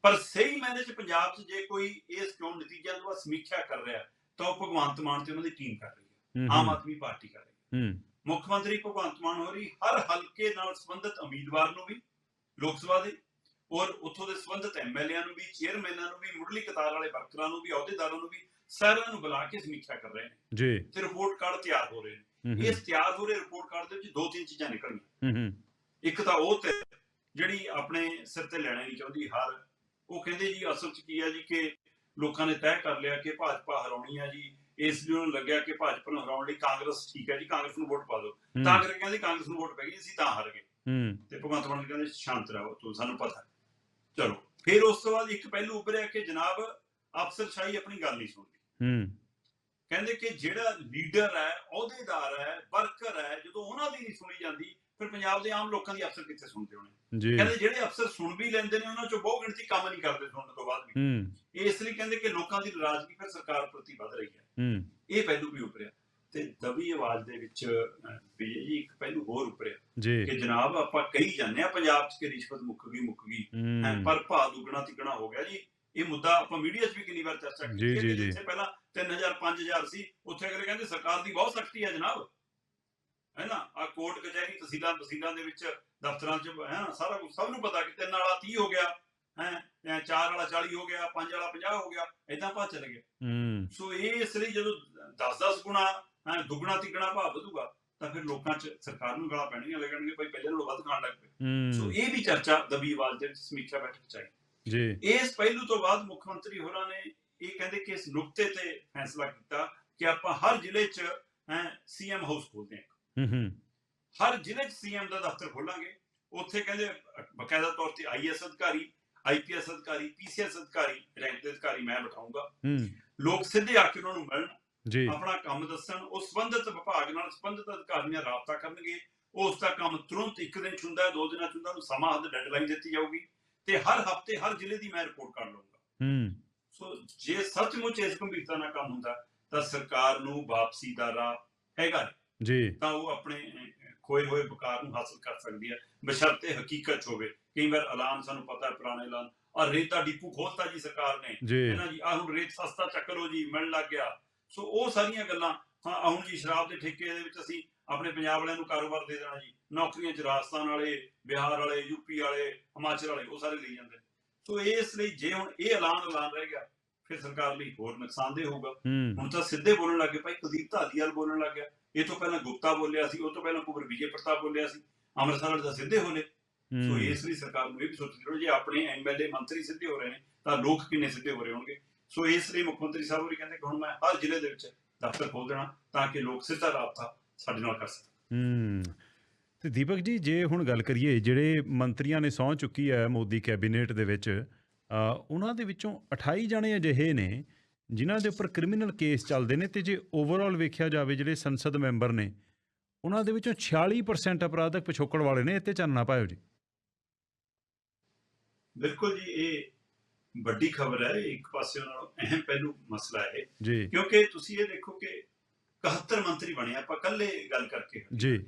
ਪਰ ਸਹੀ ਮੈਨੇ ਚ ਪੰਜਾਬ 'ਚ ਜੇ ਕੋਈ ਇਸ ਚੋਣ ਨਤੀਜਿਆਂ ਤੋਂ ਸਮੀਖਿਆ ਕਰ ਰਿਹਾ ਤਾਂ ਉਹ ਭਗਵੰਤ ਮਾਨ ਤੇ ਉਹਨਾਂ ਦੀ ਟੀਮ ਕਰ ਰਹੀ ਹੈ। ਆਮ ਆਦਮੀ ਪਾਰਟੀ ਕਰ ਰਹੀ ਹੈ। ਮੁੱਖ ਮੰਤਰੀ ਭਗਵੰਤ ਮਾਨ ਹੋਰੀ ਹਰ ਹਲਕੇ ਨਾਲ ਸੰਬੰਧਿਤ ਉਮੀਦਵਾਰ ਨੂੰ ਵੀ ਲੋਕ ਸਭਾ ਦੇ ਔਰ ਉੱਥੋਂ ਦੇ ਸੰਬੰਧਿਤ ਐਮਐਲਏਆਂ ਨੂੰ ਵੀ ਚੇਅਰਮੈਨਾਂ ਨੂੰ ਵੀ ਮੁੱਢਲੀ ਕਤਾਰ ਵਾਲੇ ਵਰਕਰਾਂ ਨੂੰ ਵੀ ਅਹੁਦੇਦਾਰਾਂ ਨੂੰ ਵੀ ਸਾਰਿਆਂ ਨੂੰ ਬੁਲਾ ਕੇ ਸਮੀਖਿਆ ਕਰ ਰਹੇ ਨੇ। ਜੀ। ਤੇ ਰਿਪੋਰਟ ਕਾਰਡ ਤਿਆਰ ਹੋ ਰਹੇ ਨੇ। ਇਸ ਹੋ। ਰਹੇ ਰਿਪੋਰਟ ਕਾਰਡ ਦੇ ਵਿੱਚ ਦੋ ਤਿੰਨ ਚੀਜ਼ਾਂ ਨਿਕਲਣੀਆਂ। ਹੂੰ ਇੱਕ ਤਾਂ ਉਹ ਤੇ ਜਿਹੜੀ ਆਪਣੇ ਸਿਰ ਤੇ ਲੈਣਾ ਨਹੀਂ ਚਾਹੁੰਦੀ ਹਾਰ ਉਹ ਕਹਿੰਦੇ ਜੀ ਅਸਲ 'ਚ ਕੀ ਹੈ ਜੀ ਕਿ ਲੋਕਾਂ ਨੇ ਤੈਅ ਕਰ ਲਿਆ ਕਿ ਭਾਜਪਾ ਹਰਾਉਣੀ ਆ ਜੀ ਇਸ ਲਈ ਉਹਨੂੰ ਲੱਗਿਆ ਕਿ ਭਾਜਪਾ ਨੂੰ ਹਰਾਉਣ ਲਈ ਕਾਂਗਰਸ ਠੀਕ ਹੈ ਜੀ ਕਾਂਗਰਸ ਨੂੰ ਵੋਟ ਪਾ ਦਿਓ। ਤਾਂ ਕਰਕੇ ਕਹਿੰਦੇ ਕਾਂਗਰਸ ਨੂੰ ਵੋਟ ਪੈ ਗਈ ਅਸੀਂ ਤਾਂ ਹਾਰ ਗਏ। ਹੂੰ। ਤੇ ਭਗਵੰਤ ਮਾਨ ਕਹਿੰਦੇ ਸ਼ਾਂਤ ਰਹੋ ਤੂੰ ਸਾਨੂੰ ਪਤਾ। ਚਲੋ ਫਿਰ ਉਸ ਤੋਂ ਬਾਅਦ ਇੱਕ ਪਹਿਲੂ ਉੱਭਰਿਆ ਕਿ ਜਨਾਬ ਅਫਸਰਸ਼ਾਹੀ ਆਪਣੀ ਗੱਲ ਨਹੀਂ ਸੁਣਦੀ। ਹੂੰ। ਕਹਿੰਦੇ ਕਿ ਜਿਹੜਾ ਲੀਡਰ ਹੈ ਅਹੁਦੇਦਾਰ ਹੈ ਵਰਕਰ ਹੈ ਜਦੋਂ ਉਹਨਾਂ ਦੀ ਨਹੀਂ ਸੁਣੀ ਜਾਂਦੀ ਫਿਰ ਪੰਜਾਬ ਦੇ ਆਮ ਲੋਕਾਂ ਦੀ ਅਫਸਰ ਕਿੱਥੇ ਸੁਣਦੇ ਹੋਣੇ? ਕਹਿੰਦੇ ਜਿਹੜੇ ਅਫਸਰ ਸੁਣ ਵੀ ਲੈਂਦੇ ਨੇ ਉਹਨਾਂ ਚੋਂ ਬਹੁ ਗਿਣਤੀ ਕੰਮ ਨਹੀਂ ਕਰਦੇ ਸੁਣਨ ਤੋਂ ਬਾਅਦ ਵੀ। ਇਸ ਲਈ ਕਹਿੰਦੇ ਕਿ ਲੋਕਾਂ ਦੀ ਨਾਰਾਜ਼ਗੀ ਫਿਰ ਸਰਕਾਰ ਪ੍ਰਤੀ ਵੱਧ ਰਹੀ ਹੈ। ਇਹ ਪਹਿਲੂ ਵੀ ਉੱਪਰਿਆ ਤੇ ਦਬੀ ਆਵਾਜ਼ ਦੇ ਵਿੱਚ ਅਹ, ਵੀ ਜੀ ਇੱਕ ਪਹਿਲੂ ਹੋਰ ਉੱਪਰਿਆ ਕਿ ਜਨਾਬ ਆਪਾਂ ਕਹੀ ਜਾਂਦੇ ਆ ਪੰਜਾਬ 'ਚ ਕਿ ਰਿਸ਼ਵਤ ਮੁੱਕ ਗਈ ਮੁੱਕ ਗਈ। ਪਰ ਭਾਅ ਦੁੱਗਣਾ ਤਿੱਗਣਾ ਹੋ ਗਿਆ ਜੀ। ਇਹ ਮੁੱਦਾ ਆਪਾਂ ਮੀਡੀਆ 'ਚ ਵੀ ਕਿੰਨੀ ਵਾਰ ਚਰਚਾ ਕੀਤੀ ਹੈ ਜੀ। ਜਿੱਥੇ ਪਹਿਲਾਂ 3000 5000 ਸੀ ਉੱਥੇ ਅਗਲੇ ਕਹਿੰਦੇ ਸਰਕਾਰ ਦੀ ਬਹੁਤ ਸਖਤੀ ਹੈ ਜਨਾਬ। ਹੈ ਨਾ? ਆ ਕੋਰਟ ਕਚਹਿਰੀ ਤਹਿਸੀਲਾਂ ਤਹਿਸੀਲਾਂ ਦੇ ਵਿੱਚ ਦਫ਼ਤਰਾਂ 'ਚ ਹੈ ਨਾ? ਸਾਰਾ ਕੁਝ ਸਭ ਨੂੰ ਪਤਾ ਕਿ ਤਿੰਨ ਵਾਲਾ 30 ਹੋ ਗਿਆ ਹੈ? ਚਾਰ ਵਾਲਾ 40 ਹੋ ਗਿਆ ਪੰਜ ਵਾਲਾ 50 ਹੋ ਗਿਆ ਇਦਾਂ ਭਾਅ ਚੱਲ ਗਿਆ ਹੂੰ। ਸੋ ਇਹ ਇਸ ਲਈ ਜਦੋਂ 10-10 ਗੁਣਾ ਹੈਂ, ਦੁੱਗਣਾ ਤਿੱਗਣਾ ਭਾਅ ਵਧੂਗਾ ਤਾਂ ਫਿਰ ਲੋਕਾਂ 'ਚ ਸਰਕਾਰ ਨੂੰ ਗਾਲਾਂ ਪੈਣਗੀਆਂ ਲੱਗਣਗੇ ਭਾਈ ਪਹਿਲੇ ਨਾਲੋਂ ਵੱਧ ਖਾਣ ਲੱਗ ਪਏ। ਸੋ ਇਹ ਵੀ ਚਰਚਾ ਦਬੀ ਆਵਾਜ਼ ਦੇ ਵਿੱਚ ਸਮੀਖਿਆ ਬੈਠਕ ਚ ਆਈ। ਜੀ। ਇਸ ਪਹਿਲੂ ਤੋਂ ਬਾਅਦ ਮੁੱਖ ਮੰਤਰੀ ਹੋਰਾਂ ਨੇ ਇਹ ਕਹਿੰਦੇ ਕਿ ਇਸ ਨੁਕਤੇ ਤੇ ਫੈਸਲਾ ਕੀਤਾ ਕਿ ਆਪਾਂ ਹਰ ਜ਼ਿਲ੍ਹੇ 'ਚ ਹੈ ਸੀਐਮ ਹਾਊਸ ਖੋਲਦੇ ਹਾਂ। ਹੂੰ ਹੂੰ। ਹਰ ਜ਼ਿਲ੍ਹੇ 'ਚ ਸੀਐਮ ਦਾ ਦਫ਼ਤਰ ਖੋਲਾਂਗੇ। ਉੱਥੇ ਕਹਿੰਦੇ ਬਕਾਇਦਾ ਤੌਰ ਤੇ ਆਈਐਸ ਅਧਿਕਾਰੀ ਆਈਪੀਐਸ ਅਧਿਕਾਰੀ ਪੀਸੀਐਸ ਅਧਿਕਾਰੀ ਰੈਂਕ ਦੇ ਅਧਿਕਾਰੀ ਮੈਂ ਬਿਠਾਉਂਗਾ। ਲੋਕ ਸਿੱਧੇ ਆ ਕੇ ਉਹਨਾਂ ਨੂੰ ਮਿਲਣ ਜੀ। ਆਪਣਾ ਕੰਮ ਦੱਸਣ ਉਹ ਸੰਬੰਧਿਤ ਵਿਭਾਗ ਨਾਲ ਸੰਬੰਧਿਤ ਅਧਿਕਾਰੀਆਂ ਨਾਲ ਰਾਬਤਾ ਕਰਨਗੇ। ਉਸ ਦਾ ਕੰਮ ਤੁਰੰਤ ਇੱਕ ਦਿਨ ਚ ਹੁੰਦਾ ਦੋ ਦਿਨਾਂ ਚ ਹੁੰਦਾ ਉਹਨੂੰ ਸਮਾਂ ਹੱਦ ਡੈਡਲਾਈਨ ਦਿੱਤੀ ਜਾਊਗੀ। ਤੇ ਹਰ ਹਫ਼ਤੇ ਹਰ ਜ਼ਿਲ੍ਹੇ ਦੀ ਮੈਂ ਰਿਪੋਰਟ ਕਰ ਲਵਾਂਗਾ ਹੂੰ। ਸੋ ਜੇ ਸੱਚਮੁੱਚ ਇਸ ਗੰਭੀਰਤਾ ਨਾਲ ਕੰਮ ਹੁੰਦਾ ਤਾਂ ਸਰਕਾਰ ਨੂੰ ਵਾਪਸੀ ਦਾ ਰਾਹ ਹੈਗਾ। ਜੀ। ਤਾਂ ਉਹ ਆਪਣੇ ਖੋਏ ਹੋਏ ਵਕਾਰ ਨੂੰ ਹਾਸਲ ਕਰ ਸਕਦੀ ਹੈ। ਬਸ਼ਰਤੇ ਹਕੀਕਤ 'ਚ ਹੋਵੇ। ਕਈ ਵਾਰ ਐਲਾਨ ਸਾਨੂੰ ਪਤਾ ਹੈ ਪੁਰਾਣੇ ਐਲਾਨ ਔਰ ਰੇਤਾ ਡਿਪੂ ਖੋਲਤਾ ਜੀ ਸਰਕਾਰ ਨੇ। ਜੀ। ਹੈ ਨਾ ਜੀ ਆਹ ਹੁਣ ਰੇਤ ਸਸਤਾ ਚੱਕਰੋ ਜੀ ਮਿਲਣ ਲੱਗ ਗਿਆ। ਸੋ ਉਹ ਸਾਰੀਆਂ ਗੱਲਾਂ ਹਾਂ ਹੁਣ ਜੀ ਸ਼ਰਾਬ ਦੇ ਠੇਕੇ ਦੇ ਵਿੱਚ ਅਸੀਂ ਆਪਣੇ ਪੰਜਾਬ ਵਾਲਿਆਂ ਨੂੰ ਕਾਰੋਬਾਰ ਦੇ ਦੇਣਾ ਜੀ। ਨੌਕਰੀਆਂ ਚ ਰਾਜਸਥਾਨ ਵਾਲੇ ਬਿਹਾਰ ਵਾਲੇ ਯੂਪੀ ਵਾਲੇ ਹਿਮਾਚਲ ਵਾਲੇ ਉਹ ਸਾਰੇ ਲਈ ਜਾਂਦੇ। ਸੋ ਇਸ ਲਈ ਜੇ ਹੁਣ ਇਹ ਐਲਾਨ ਐਲਾਨ ਰਹਿ ਗਿਆ ਫਿਰ ਸਰਕਾਰ ਲਈ ਹੋਰ ਨੁਕਸਾਨਦੇਹ ਹੋਊਗਾ। ਹੁਣ ਤਾਂ ਸਿੱਧੇ ਬੋਲਣ ਲੱਗੇ ਭਾਈ ਕੁਲਦੀਪ ਧਾਲੀਵਾਲ ਬੋਲਣ ਲੱਗ ਗਿਆ। ਇਹ ਤੋਂ ਪਹਿਲਾਂ ਗੁਪਤਾ ਬੋਲਿਆ ਸੀ ਉਹ ਤੋਂ ਪਹਿਲਾਂ ਕੁਬਰ ਵਿਜੇ ਪ੍ਰਤਾਪ ਬੋਲਿਆ ਸੀ। ਅੰਮ੍ਰਿਤਸਰ ਵਾਲੇ ਤਾਂ ਸਿੱਧੇ ਹੋਲੇ ਸੋ ਇਸ ਲਈ ਸਰਕਾਰ ਨੂੰ ਇਹ ਵੀ ਸੋਚਣੀ ਚਾਹੀਦੀ ਜੇ ਆਪਣੇ ਐਮਐਲਏ ਮੰਤਰੀ ਸਿੱਧੇ ਹੋ ਰਹੇ ਨੇ ਤਾਂ ਲੋਕ ਕਿੰਨੇ ਸਿੱਧੇ ਹੋ ਰਹੇ ਹੋਣਗੇ? ਸੋ ਇਸ ਲਈ ਮੁੱਖ ਮੰਤਰੀ ਸਾਹਿਬ ਹੋਰੀ ਕਹਿੰਦੇ ਕਿ ਹੁਣ ਮੈਂ ਹਰ ਜ਼ਿਲ੍ਹੇ ਦੇ ਵਿੱਚ ਦਫ਼ਤਰ ਖੋਲ ਦੇਣਾ ਤਾਂ ਕਿ ਲੋਕ ਸਿੱਧਾ ਰਾਬਤਾ ਸਾਡੇ ਨਾਲ ਕਰ ਸਕਣ ਹੂੰ। ਤੇ ਦੀਪਕ ਜੀ ਜੇ ਹੁਣ ਗੱਲ ਕਰੀਏ ਜਿਹੜੇ ਮੰਤਰੀਆਂ ਨੇ ਸਹੁੰ ਚੁੱਕੀ ਹੈ ਮੋਦੀ ਕੈਬਨਿਟ ਦੇ ਵਿੱਚ ਉਹਨਾਂ ਦੇ ਵਿੱਚੋਂ 28 ਜਣੇ ਅਜਿਹੇ ਨੇ ਜਿਨ੍ਹਾਂ ਦੇ ਉੱਪਰ ਕ੍ਰਿਮੀਨਲ ਕੇਸ ਚੱਲਦੇ ਨੇ ਤੇ ਜੇ ਓਵਰਆਲ ਵੇਖਿਆ ਜਾਵੇ ਜਿਹੜੇ ਸੰਸਦ ਮੈਂਬਰ ਨੇ ਉਹਨਾਂ ਦੇ ਵਿੱਚੋਂ 46% ਅਪਰਾਧਕ ਪਿਛੋਕੜ ਵਾਲੇ ਨੇ ਇੱਥੇ ਚਾਨਣਾ ਪਾਇਓ ਜੀ। ਬਿਲਕੁਲ ਜੀ ਇਹ ਵੱਡੀ ਖਬਰ ਹੈ। ਇੱਕ ਪਾਸੇ ਨਾਲੋਂ ਅਹਿਮ ਪਹਿਲੂ ਮਸਲਾ ਹੈ ਕਿਉਂਕਿ ਤੁਸੀਂ ਇਹ ਦੇਖੋ ਕਿ 71 ਮੰਤਰੀ ਬਣੇ ਆਪਾਂ ਕੱਲੇ ਗੱਲ ਕਰਕੇ ਜੀ?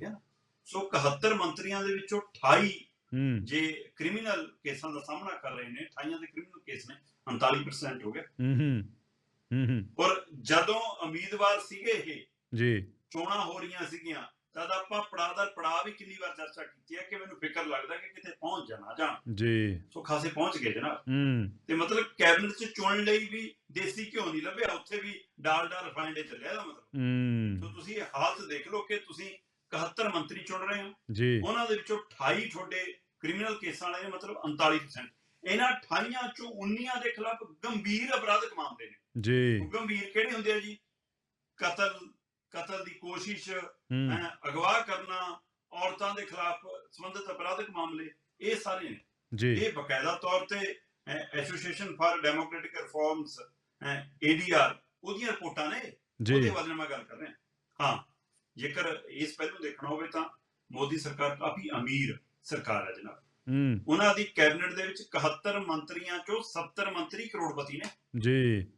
ਸੋ 71 ਮੰਤਰੀਆਂ ਦੇ ਵਿੱਚੋਂ 28 ਹੂੰ। ਜੇ ਕ੍ਰਿਮੀਨਲ ਕੇਸਾਂ ਦਾ ਸਾਹਮਣਾ ਕਰ ਰਹੇ ਨੇ 28 ਦੇ ਕ੍ਰਿਮੀਨਲ ਕੇਸ ਨੇ 39% ਹੋ ਗਏ ਹੂੰ ਹੂੰ ਹੂੰ ਹੂੰ। ਔਰ ਜਦੋਂ ਉਮੀਦਵਾਰ ਸੀਗੇ ਇਹ ਜੀ। ਚੋਣਾਂ ਹੋ ਰਹੀਆਂ ਸੀਗੀਆਂ ਤਦ ਆਪਾਂ ਪੜਾਅ ਦਰ ਪੜਾਅ ਵੀ ਕਿੰਨੀ ਵਾਰ ਚਰਚਾ ਕੀਤੀ ਹੈ ਕਿ ਮੈਨੂੰ ਫਿਕਰ ਲੱਗਦਾ ਕਿ ਕਿਤੇ ਪਹੁੰਚ ਜਾਣਾ ਜਾਣ ਜੀ। ਸੋ ਖਾਸੇ ਪਹੁੰਚ ਗਏ ਜਨਾਬ। ਹੂੰ। ਤੇ ਮਤਲਬ ਕੈਬਨਿਟ 'ਚ ਚੁਣਨ ਲਈ ਵੀ ਦੇਸੀ ਘਿਓ ਨਹੀਂ ਲੱਭਿਆ ਉੱਥੇ ਵੀ ਡਾਲਡਾ ਰਿਫਾਈਨਡ ਚੱਲਿਆ ਦਾ ਮਤਲਬ। ਸੋ ਹੂੰ ਤੁਸੀਂ ਇਹ ਹਾਲਤ ਦੇਖ ਲਓ ਕਿ ਤੁਸੀਂ 71 ਮੰਤਰੀ ਚੁਣ ਰਹੇ ਹੋ। ਜੀ। ਉਹਨਾਂ ਦੇ ਵਿੱਚੋਂ 28 ਤੁਹਾਡੇ ਕ੍ਰਿਮੀਨਲ ਕੇਸਾਂ ਵਾਲੇ ਮਤਲਬ 39% ਇਹਨਾਂ 28 ਚੋਂ 19 ਦੇ ਖਿਲਾਫ ਗੰਭੀਰ ਅਪਰਾਧਿਕ ਮਾਮਲੇ ਨੇ। ਜੀ। ਗੰਭੀਰ ਕਿਹੜੇ ਹੁੰਦੇ ਆ ਜੀ? ਕਤਲ ਕਤਲ ਦੀ ਕੋਸ਼ਿਸ਼ ਅਗਵਾ ਕਰਨਾ ਔਰਤਾਂ ਦੇ ਖਿਲਾਫ ਸੰਬੰਧਿਤ ਅਪਰਾਧਿਕ ਮਾਮਲੇ ਇਹ ਸਾਰੇ ਨੇ। ਜੀ। ਇਹ ਬਕਾਇਦਾ ਤੌਰ ਤੇ association for democratic reforms ADR ਉਹਦੀਆਂ ਰਿਪੋਰਟਾਂ ਨੇ ਉਹਦੇ ਬਾਰੇ ਮੈਂ ਗੱਲ ਕਰ ਰਿਹਾ। ਹਾਂ ਜੇਕਰ ਇਸ ਪਹਿਲੂ ਦੇਖਣਾ ਹੋਵੇ ਤਾਂ ਮੋਦੀ ਸਰਕਾਰ ਕਾਫੀ ਅਮੀਰ ਸਰਕਾਰ ਹੈ ਜਨਾਬ। ਹੂੰ। ਉਹਨਾਂ ਦੀ ਕੈਬਨਿਟ ਦੇ ਵਿੱਚ 71 ਮੰਤਰੀਆਂ ਚੋਂ 70 ਮੰਤਰੀ ਕਰੋੜਪਤੀ ਨੇ। ਜੀ।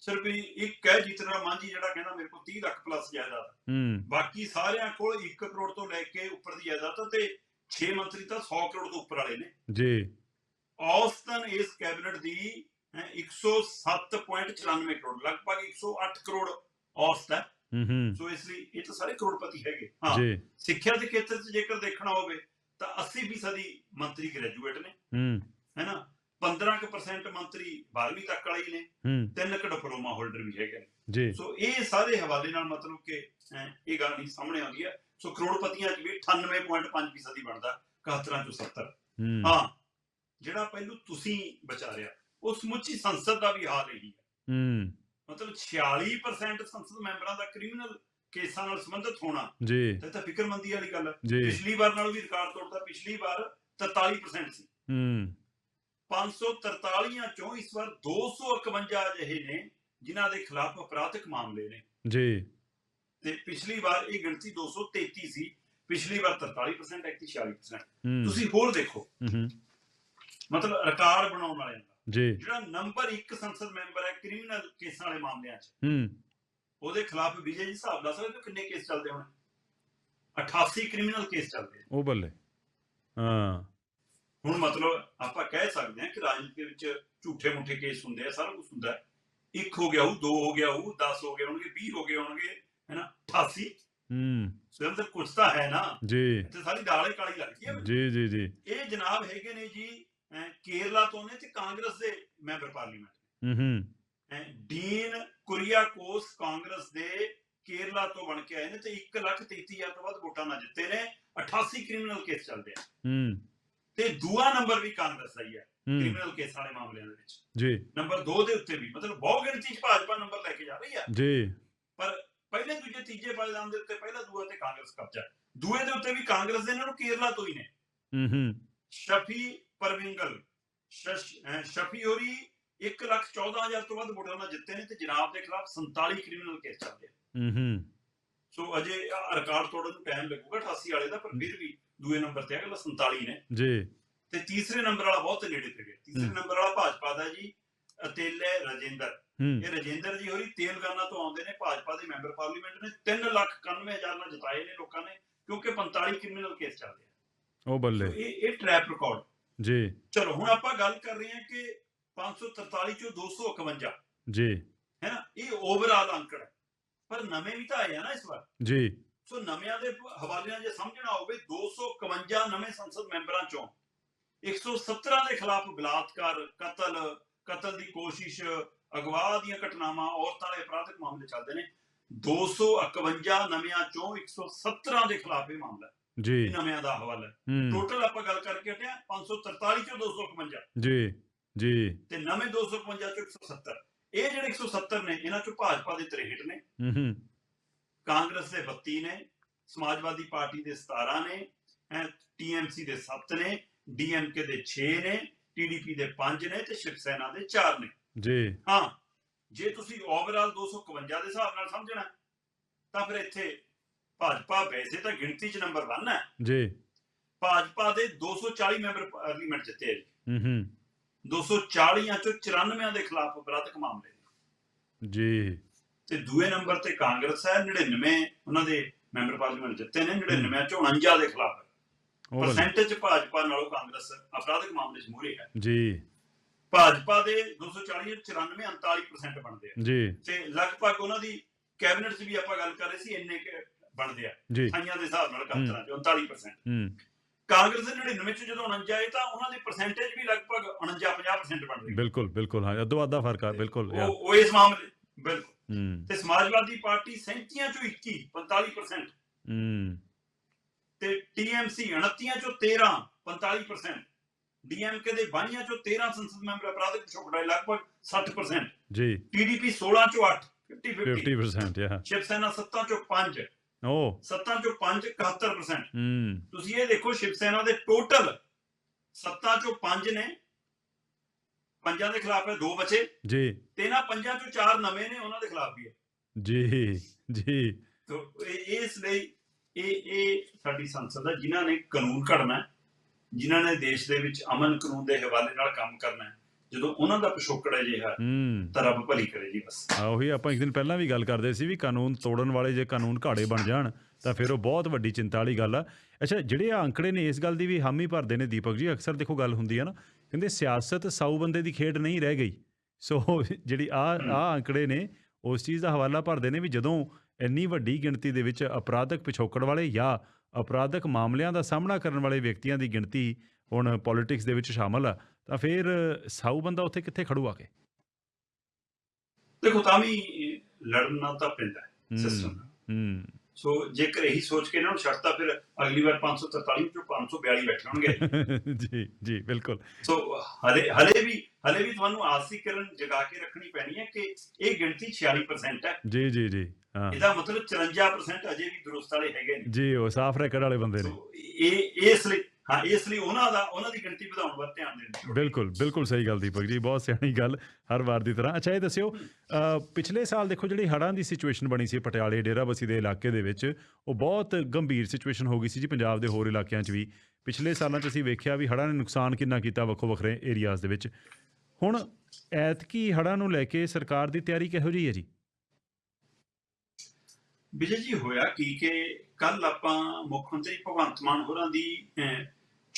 ਸਿਰਫ ਇੱਕ ਹੈ ਜੀਤਰਾ ਮਾਂਝੀ ਜਿਹੜਾ ਕਹਿੰਦਾ ਮੇਰੇ ਕੋਲ 30 ਲੱਖ ਪਲੱਸ ਜਾਇਦਾਦ ਹੈ। ਬਾਕੀ ਸਾਰਿਆਂ ਕੋਲ 1 ਕਰੋੜ ਤੋਂ ਲੈ ਕੇ ਉੱਪਰ ਦੀ ਜਾਇਦਾਦ ਤੇ 6 ਮੰਤਰੀ ਤਾਂ 100 ਕਰੋੜ ਤੋਂ ਉੱਪਰ ਵਾਲੇ ਨੇ। ਜੀ। ਔਸਤਨ ਇਸ ਕੈਬਨਿਟ ਦੀ ਹੈਂ, 107.94 ਕਰੋੜ ਲਗਭਗ 108 ਕਰੋੜ ਔਸਤ ਹੈ ਹੂੰ ਹੂੰ। ਸੋ ਇਸ ਲਈ ਇਹ ਤਾਂ ਸਾਰੇ ਕਰੋੜਪਤੀ ਹੈਗੇ। ਹਾਂ ਜੀ। ਸਿੱਖਿਆ ਦੇ ਖੇਤਰ 'ਚ ਜੇਕਰ ਦੇਖਣਾ ਹੋਵੇ ਤਾਂ 80% ਮੰਤਰੀ ਗ੍ਰੈਜੂਏਟ ਨੇ। ਹੂੰ। ਹੈਨਾ? 15% ਮੰਤਰੀ 12ਵੀਂ ਤੱਕ ਵਾਲੇ ਹੀ ਨੇ। ਤਿੰਨ ਕੁ ਡਿਪਲੋਮਾ ਹੋਲਡਰ ਵੀ ਹੈਗੇ ਜੀ। ਸੋ ਇਹ ਸਾਰੇ ਹਵਾਲੇ ਨਾਲ ਮਤਲਬ ਕਿ ਇਹ ਗੱਲ ਨਹੀਂ ਸਾਹਮਣੇ ਆਉਂਦੀ ਹੈ। ਸੋ ਕਰੋੜਪਤੀਆਂ 'ਚ ਵੀ 98.5% ਹੀ ਬਣਦਾ 71 ਚੋਂ 70 ਹੂੰ। ਜਿਹੜਾ ਪਹਿਲੂ ਤੁਸੀਂ ਬਚਾ ਰਿਆ ਉਹ ਸਮੁੱਚੀ ਸੰਸਦ ਦਾ ਵੀ ਹਾਲ ਇਹੀ ਹੈ। ਹੂੰ। ਮਤਲਬ 46% ਸੰਸਦ ਮੈਂਬਰਾਂ ਦਾ ਕ੍ਰਿਮੀਨਲ ਕੇਸਾਂ ਨਾਲ ਸੰਬੰਧਿਤ ਹੋਣਾ ਜੀ। ਤੇ ਤਾਂ ਫਿਕਰਮੰਦੀ ਵਾਲੀ ਗੱਲ ਹੈ। ਪਿਛਲੀ ਵਾਰ ਨਾਲੋਂ ਵੀ ਰਿਕਾਰਡ ਤੋੜਦਾ ਪਿਛਲੀ ਵਾਰ 43% ਸੀ। ਹੂੰ। 543 ਚੋਂ ਇਸ ਵਾਰ 251 ਅਜਿਹੇ ਨੇ ਜਿਨ੍ਹਾਂ ਦੇ ਖਿਲਾਫ ਅਪਰਾਧਿਕ ਮਾਮਲੇ ਨੇ। ਜੀ। ਤੇ ਪਿਛਲੀ ਵਾਰ ਇਹ ਗਿਣਤੀ 233 ਸੀ ਪਿਛਲੀ ਵਾਰ 43% ਐਕਟੀ 46% ਹੂੰ। ਤੁਸੀਂ ਹੋਰ ਦੇਖੋ। ਮਤਲਬ ਰਿਕਾਰਡ ਬਣਾਉਣ ਵਾਲਿਆਂ ਦਾ। ਜੀ। ਜਿਹੜਾ ਨੰਬਰ 1 ਸੰਸਦ ਮੈਂਬਰ ਹੈ ਕ੍ਰਿਮੀਨਲ ਕੇਸਾਂ ਵਾਲੇ ਮਾਮਲਿਆਂ 'ਚ। ਹੂੰ। ਉਹਦੇ ਖਿਲਾਫ ਵਿਜੇ ਜੀ ਹਿਸਾਬ ਲਾ ਸਕਦੇ ਹੋ ਕਿੰਨੇ ਕੇਸ ਚੱਲਦੇ ਹੋਣ? 88 ਕ੍ਰਿਮੀਨਲ ਕੇਸ ਚੱਲਦੇ। ਉਹ ਬੱਲੇ। ਹਾਂ। ਹੁਣ ਮਤਲਬ ਆਪਾਂ ਕਹਿ ਸਕਦੇ ਹਾਂ ਕਿ ਰਾਜਨੀਤੀ ਦੇ ਵਿੱਚ ਝੂਠੇ ਮੁੱਠੇ ਕੇਸ ਹੁੰਦੇ ਆ ਸਾਰਾ ਕੁਝ ਹੁੰਦਾ ਹੈ। ਇੱਕ ਹੋ ਗਿਆ ਉਹ ਦੋ ਹੋ ਗਿਆ ਉਹ 10 ਹੋ ਗਏ ਹੋਣਗੇ 20 ਹੋ ਗਏ ਹੋਣਗੇ ਹੈਨਾ 88 ਹੂੰ। ਸੋ ਅੰਦਰ ਕੁਝ ਤਾਂ ਹੈ ਨਾ? ਜੀ। ਇੱਥੇ ਸਾਰੀ ਦਾਲੇ ਕਾਲੀ ਲੱਗਦੀ ਹੈ। ਜੀ ਜੀ ਜੀ। ਇਹ ਜਨਾਬ ਹੈਗੇ ਨੇ ਜੀ ਕੇਰਲਾ ਤੋਂ ਨੇ ਤੇ ਕਾਂਗਰਸ ਦੇ ਮੈਂਬਰ ਪਾਰਲੀਮੈਂਟ ਹੂੰ ਹੂੰ। ਡੀਨ ਕੁਰੀਆਕੋਸ ਕਾਂਗਰਸ ਦੇ ਕੇਰਲਾ ਤੋਂ ਬਣ ਕੇ ਆਏ ਨੇ ਤੇ 133000 ਤੋਂ ਵੱਧ ਵੋਟਾਂ ਨਾਲ ਜਿੱਤੇ ਨੇ। 88 ਕ੍ਰਿਮੀਨਲ ਕੇਸ ਚੱਲਦੇ ਆ। ਹੂੰ। ਤੇ ਦੂਆ ਨੰਬਰ ਵੀ ਕਾਂਗਰਸ ਦਾ ਹੀ ਕ੍ਰਿਮੀਨਲ ਕੇਸਾਂ ਵਾਲੇ ਮਾਮਲਿਆਂ ਦੇ ਵਿੱਚ। ਜੀ। ਨੰਬਰ 2 ਦੇ ਉੱਤੇ ਵੀ ਮਤਲਬ ਬਹੁਤ ਗਿਣਤੀ 'ਚ ਭਾਜਪਾ ਨੰਬਰ ਲੈ ਕੇ ਜਾ ਰਹੀ ਹੈ। ਜੀ। ਪਰ ਪਹਿਲੇ ਦੂਜੇ ਤੀਜੇ ਪਾਇਦਾਨ ਦੇ ਉੱਤੇ ਪਹਿਲਾ ਦੂਆ ਤੇ ਕਾਂਗਰਸ ਕਬਜ਼ਾ ਹੈ। ਦੂਏ ਦੇ ਉੱਤੇ ਵੀ ਕਾਂਗਰਸ ਦੇ ਇਹਨਾਂ ਨੂੰ ਕੇਰਲਾ ਤੋਂ ਹੀ ਨੇ। ਹੂੰ ਹੂੰ। ਸ਼ਫੀ ਪਰਵਿੰਗਲ ਸ਼ਫੀ ਹੋਰੀ 114000 ਤੋਂ ਵੱਧ ਵੋਟਾਂ ਨਾਲ ਜਿੱਤੇ ਨੇ ਤੇ ਜਨਾਬ ਦੇ ਖਿਲਾਫ 47 ਕ੍ਰਿਮੀਨਲ ਕੇਸ ਚੱਲਦੇ ਹੂੰ। ਹੂੰ ਸੋ ਅਜੇ ਰਿਕਾਰਡ ਤੋੜਨ ਨੂੰ ਟਾਈਮ ਲੱਗੂਗਾ 88 ਵਾਲੇ ਦਾ ਪਰ ਫਿਰ ਵੀ ਦੂਏ ਨੰਬਰ ਤੇ ਅਗਲਾ 47 ਨੇ। ਜੀ। ਤੇ ਤੀਸਰੇ ਨੰਬਰ ਵਾਲਾ ਬਹੁਤ ਨੇੜੇ ਤੇ ਗਿਆ ਤੀਸਰੇ। ਨੰਬਰ ਵਾਲਾ ਭਾਜਪਾ ਦਾ ਜੀ ਅਤੇਲੇ ਰਜਿੰਦਰ। ਇਹ ਰਜਿੰਦਰ ਜੀ ਹੋਰੀ ਤੇਲੰਗਾਨਾ ਤੋਂ ਆਉਂਦੇ ਨੇ ਭਾਜਪਾ ਦੇ ਮੈਂਬਰ ਪਾਰਲੀਮੈਂਟ ਨੇ। 391000 ਨਾਲ ਜਿਤਾਏ ਨੇ ਲੋਕਾਂ ਨੇ ਕਿਉਂਕਿ 45 ਕ੍ਰਿਮੀਨਲ ਕੇਸ ਚੱਲਦੇ ਆ ਉਹ ਬੱਲੇ। ਇਹ ਇਹ ਟ੍ਰੈਪ ਰਿਕਾਰਡ ਜੀ। ਚਲੋ ਹੁਣ ਆਪਾਂ ਗੱਲ ਕਰ ਰਹੇ ਹਾਂ ਕਿ 543 ਚੋਂ 251 ਜੀ। ਹੈ ਨਾ? ਇਹ ਓਵਰਆਲ ਅੰਕੜਾ। ਪਰ ਨਵੇਂ ਵੀ ਤਾਂ ਆਏ ਆ ਨਾ ਇਸ ਵਾਰ। ਜੀ। ਸੋ ਨਵਿਆਂ ਦੇ ਹਵਾਲੇ ਨਾਲ ਜੇ ਸਮਝਣਾ ਹੋਵੇ 251 ਨਵੇਂ ਸੰਸਦ ਮੈਂਬਰਾਂ ਚੋਂ 117 ਦੇ ਖਿਲਾਫ ਬਲਾਤਕਾਰ ਕਤਲ ਕਤਲ ਦੀ ਕੋਸ਼ਿਸ਼ ਅਗਵਾ ਦੀਆਂ ਘਟਨਾਵਾਂ ਔਰਤਾਂ ਦੇ ਅਪਰਾਧਿਕ ਮਾਮਲੇ ਚੱਲਦੇ ਨੇ। 251 ਨਵਿਆਂ ਚੋਂ 117 ਦੇ ਖਿਲਾਫ ਇਹ ਮਾਮਲਾ। ਜੀ। ਨਵਿਆਂ ਦਾ ਹਵਾਲਾ ਟੋਟਲ ਆਪਾਂ ਗੱਲ ਕਰਕੇ ਹਟਿਆ 543 ਚੋਂ 251 ਜੀ ਜੀ। ਤੇ ਨਵੇਂ 251 ਚੋਂ 170 ਇਹ ਜਿਹੜੇ 170 ਨੇ ਇਹਨਾਂ ਚੋਂ ਭਾਜਪਾ ਦੇ 63 ਨੇ। ਹੂੰ ਹੂੰ। ਕਾਂਗਰਸ ਦੇ 32 ਨੇ ਸਮਾਜਵਾਦੀ ਪਾਰਟੀ ਦੇ 17 ਨੇ ਟੀਐਮਸੀ ਦੇ 7 ਨੇ ਡੀਐਮਕੇ ਦੇ 6 ਨੇ ਟੀਡੀਪੀ ਦੇ 5 ਨੇ ਤੇ ਸ਼ਿਵ ਸੈਨਾ ਦੇ 4 ਨੇ। ਜੀ। ਹਾਂ ਜੇ ਤੁਸੀਂ ਓਵਰਆਲ 251 ਦੇ ਹਿਸਾਬ ਨਾਲ ਸਮਝਣਾ ਤਾਂ ਫਿਰ ਇੱਥੇ ਭਾਜਪਾ ਵੈਸੇ ਤਾਂ ਗਿਣਤੀ 'ਚ ਨੰਬਰ 1 ਹੈ। ਜੀ। ਭਾਜਪਾ ਦੇ 240 ਮੈਂਬਰ ਪਾਰਲੀਮੈਂਟ ਜਿੱਤੇ ਜੀ। ਹੂੰ ਹੂੰ। 240 ਚੋਂ 94 ਦੇ ਖਿਲਾਫ ਅਪਰਾਧਿਕ ਮਾਮਲੇ। ਜੀ। ਤੇ ਦੂਏ ਨੰਬਰ ਤੇ ਕਾਂਗਰਸ ਹੈ 99 ਉਹਨਾਂ ਦੇ ਮੈਂਬਰ ਪਾਰਲੀਮੈਂਟ ਜਿੱਤੇ ਨੇ 99 ਚੋਂ 49 ਦੇ ਖਿਲਾਫ ਹੈ। ਪਰਸੈਂਟੇਜ ਭਾਜਪਾ ਨਾਲੋਂ ਕਾਂਗਰਸ ਅਪਰਾਧਿਕ ਮਾਮਲੇ 'ਚ ਮੂਹਰੇ ਹੈ। ਜੀ। ਭਾਜਪਾ ਦੇ 240 94 39% ਬਣਦੇ ਆ। ਜੀ। ਤੇ ਲਗਭਗ ਉਹਨਾਂ ਦੀ ਕੈਬਨਿਟ 'ਚ ਵੀ ਆਪਾਂ ਗੱਲ ਕਰ ਰਹੇ ਸੀ ਇੰਨੇ ਬਣਦੇ ਆ। ਜੀ। ਥਾਈਆਂ ਦੇ ਹਿਸਾਬ ਨਾਲ ਕੰਤਰਾਂ 'ਚ 39% ਹੂੰ। ਕਾਂਗਰਸ ਦੇ 99 'ਚ ਜਦੋਂ 49 ਆਏ ਤਾਂ ਉਹਨਾਂ ਦੀ ਪਰਸੈਂਟੇਜ ਵੀ ਲਗਭਗ 49 50% ਬਣਦੀ ਬਿਲਕੁਲ ਬਿਲਕੁਲ ਹਾਂ ਅੱਧੋ ਅੱਧਾ ਫ਼ਰਕ ਆ ਬਿਲਕੁਲ ਉਹ ਇਸ ਮਾਮਲੇ ਬਿਲਕੁਲ। ਤੇ ਸਮਾਜਵਾਦੀ ਪਾਰਟੀ 37 ਚੋਂ 21 45% ਹੂੰ। ਤੇ ਟੀਐਮਸੀ 29 ਚੋਂ 13 45% ਡੀਐਮਕੇ ਦੇ 22 ਚੋਂ 13 ਸੰਸਦ ਮੈਂਬਰ ਅਪਰਾਧਿਕ ਪਿਛੋਕੜਾ ਲਗਭਗ 60% ਜੀ। ਟੀਡੀਪੀ 16 ਚੋਂ 8 50 50 50% ਯਾ। ਸ਼ਿਵ ਸੈਨਾ 7 ਚੋਂ 5 ਓ। 7 ਚੋਂ 5 71% ਹੂੰ। ਤੁਸੀਂ ਇਹ ਦੇਖੋ ਸ਼ਿਵ ਸੈਨਾ ਦੇ ਟੋਟਲ 7 ਚੋਂ 5 ਨੇ ਪੰਜਾਂ ਦੇ ਖਿਲਾਫ ਹੈ ਦੋ ਬਚੇ। ਜੀ। ਤੇ ਇਹਨਾਂ ਪੰਜਾਂ ਚੋਂ ਚਾਰ ਨਵੇਂ ਨੇ ਉਹਨਾਂ ਦੇ ਖਿਲਾਫ ਵੀ ਹੈ। ਜੀ ਜੀ। ਤੋ ਇਸ ਲਈ ਇਹ ਇਹ ਸਾਡੀ ਸੰਸਦ ਹੈ ਜਿਨ੍ਹਾਂ ਨੇ ਕਾਨੂੰਨ ਘੜਨਾ ਜਿਨ੍ਹਾਂ ਨੇ ਦੇਸ਼ ਦੇ ਵਿੱਚ ਅਮਨ ਕਾਨੂੰਨ ਦੇ ਹਵਾਲੇ ਨਾਲ ਕੰਮ ਕਰਨਾ ਜਦੋਂ ਉਹਨਾਂ ਦਾ ਪਿਛੋਕੜ ਹੈ, ਹੂੰ। ਤਾਂ ਰੱਬ ਭਲੀ ਕਰੇ ਜੀ ਬਸ। ਆ ਉਹੀ ਆਪਾਂ ਇੱਕ ਦਿਨ ਪਹਿਲਾਂ ਵੀ ਗੱਲ ਕਰਦੇ ਸੀ ਵੀ ਕਾਨੂੰਨ ਤੋੜਨ ਵਾਲੇ ਜੇ ਕਾਨੂੰਨ ਘਾੜੇ ਬਣ ਜਾਣ ਤਾਂ ਫਿਰ ਉਹ ਬਹੁਤ ਵੱਡੀ ਚਿੰਤਾ ਵਾਲੀ ਗੱਲ ਆ। ਅੱਛਾ ਜਿਹੜੇ ਆ ਅੰਕੜੇ ਨੇ ਇਸ ਗੱਲ ਦੀ ਵੀ ਹਾਮੀ ਭਰਦੇ ਨੇ ਦੀਪਕ ਜੀ ਅਕਸਰ ਦੇਖੋ ਗੱਲ ਹੁੰਦੀ ਆ ਨਾ ਕਹਿੰਦੇ ਸਿਆਸਤ ਸਾਊ ਬੰਦੇ ਦੀ ਖੇਡ ਨਹੀਂ ਰਹਿ ਗਈ। ਸੋ ਜਿਹੜੀ ਆ ਆ ਅੰਕੜੇ ਨੇ ਉਸ ਚੀਜ਼ ਦਾ ਹਵਾਲਾ ਭਰਦੇ ਨੇ ਵੀ ਜਦੋਂ ਇੰਨੀ ਵੱਡੀ ਗਿਣਤੀ ਦੇ ਵਿੱਚ ਅਪਰਾਧਕ ਪਿਛੋਕੜ ਵਾਲੇ ਜਾਂ ਅਪਰਾਧਕ ਮਾਮਲਿਆਂ ਦਾ ਸਾਹਮਣਾ ਕਰਨ ਵਾਲੇ ਵਿਅਕਤੀਆਂ ਦੀ ਗਿਣਤੀ ਹੁਣ ਪੋਲਿਟਿਕਸ ਦੇ ਵਿੱਚ ਸ਼ਾਮਲ ਆ ਤਾਂ ਫਿਰ ਸਾਊ ਬੰਦਾ ਉੱਥੇ ਕਿੱਥੇ ਖੜੂ ਆ ਕੇ? ਦੇਖੋ ਤਾਂ ਵੀ ਲੜਨਾ ਤਾਂ ਪੈਂਦਾ ਸਿਸਟਮ ਹੂੰ। ਸੋ ਜੇਕਰ ਇਹੀ ਸੋਚ ਕੇ ਇਹਨਾਂ ਨੂੰ ਛੱਡਤਾ ਫਿਰ ਅਗਲੀ ਵਾਰ 543 ਚੋਂ 542 ਬੈਠੇ ਹੋਣਗੇ। ਜੀ ਜੀ ਬਿਲਕੁਲ। ਸੋ ਹਲੇ ਹਲੇ ਵੀ ਹਲੇ ਵੀ ਤੁਹਾਨੂੰ ਆਸਤੀਕਰਨ ਜਗਾ ਕੇ ਰੱਖਣੀ ਪੈਣੀ ਹੈ ਕਿ ਇਹ ਗਿਣਤੀ 46% ਹੈ। ਜੀ ਜੀ ਜੀ ਹਾਂ। ਇਹਦਾ ਮਤਲਬ 54% ਅਜੇ ਵੀ ਦਰੁਸਤ ਵਾਲੇ ਹੈਗੇ ਨੇ। ਜੀ ਉਹ ਸਾਫ਼ ਰੈਕਡ ਵਾਲੇ ਬੰਦੇ ਨੇ। ਇਹ ਇਸ ਲਈ ਹਾਂ ਇਸ ਲਈ ਉਹਨਾਂ ਦਾ ਉਹਨਾਂ ਦੀ ਗਿਣਤੀ ਵਧਾਉਣ ਵੱਲ ਧਿਆਨ ਦੇਣ। ਬਿਲਕੁਲ ਬਿਲਕੁਲ ਸਹੀ ਗੱਲ ਦੀਪਕ ਜੀ ਬਹੁਤ ਸਿਆਣੀ ਗੱਲ ਹਰ ਵਾਰ ਦੀ ਤਰ੍ਹਾਂ। ਅੱਛਾ ਇਹ ਦੱਸਿਓ ਪਿਛਲੇ ਸਾਲ ਦੇਖੋ ਜਿਹੜੀ ਹੜ੍ਹਾਂ ਦੀ ਸਿਚੁਏਸ਼ਨ ਬਣੀ ਸੀ ਪਟਿਆਲੇ ਡੇਰਾਬੱਸੀ ਦੇ ਇਲਾਕੇ ਦੇ ਵਿੱਚ ਉਹ ਬਹੁਤ ਗੰਭੀਰ ਸਿਚੁਏਸ਼ਨ ਹੋ ਗਈ ਸੀ ਜੀ ਪੰਜਾਬ ਦੇ ਹੋਰ ਇਲਾਕਿਆਂ 'ਚ ਵੀ। ਪਿਛਲੇ ਸਾਲਾਂ 'ਚ ਅਸੀਂ ਵੇਖਿਆ ਵੀ ਹੜ੍ਹਾਂ ਨੇ ਨੁਕਸਾਨ ਕਿੰਨਾ ਕੀਤਾ ਵੱਖੋ ਵੱਖਰੇ ਏਰੀਆਜ਼ ਦੇ ਵਿੱਚ। ਹੁਣ ਐਤਕੀ ਹੜ੍ਹਾਂ ਨੂੰ ਲੈ ਕੇ ਸਰਕਾਰ ਦੀ ਤਿਆਰੀ ਕਿਹੋ ਜਿਹੀ ਹੈ ਜੀ? ਵਿਜੇ ਜੀ ਹੋਇਆ ਕੀ ਕਿ ਕੱਲ ਆਪਾਂ ਮੁੱਖ ਮੰਤਰੀ ਭਗਵੰਤ ਮਾਨ ਹੋਰਾਂ ਦੀ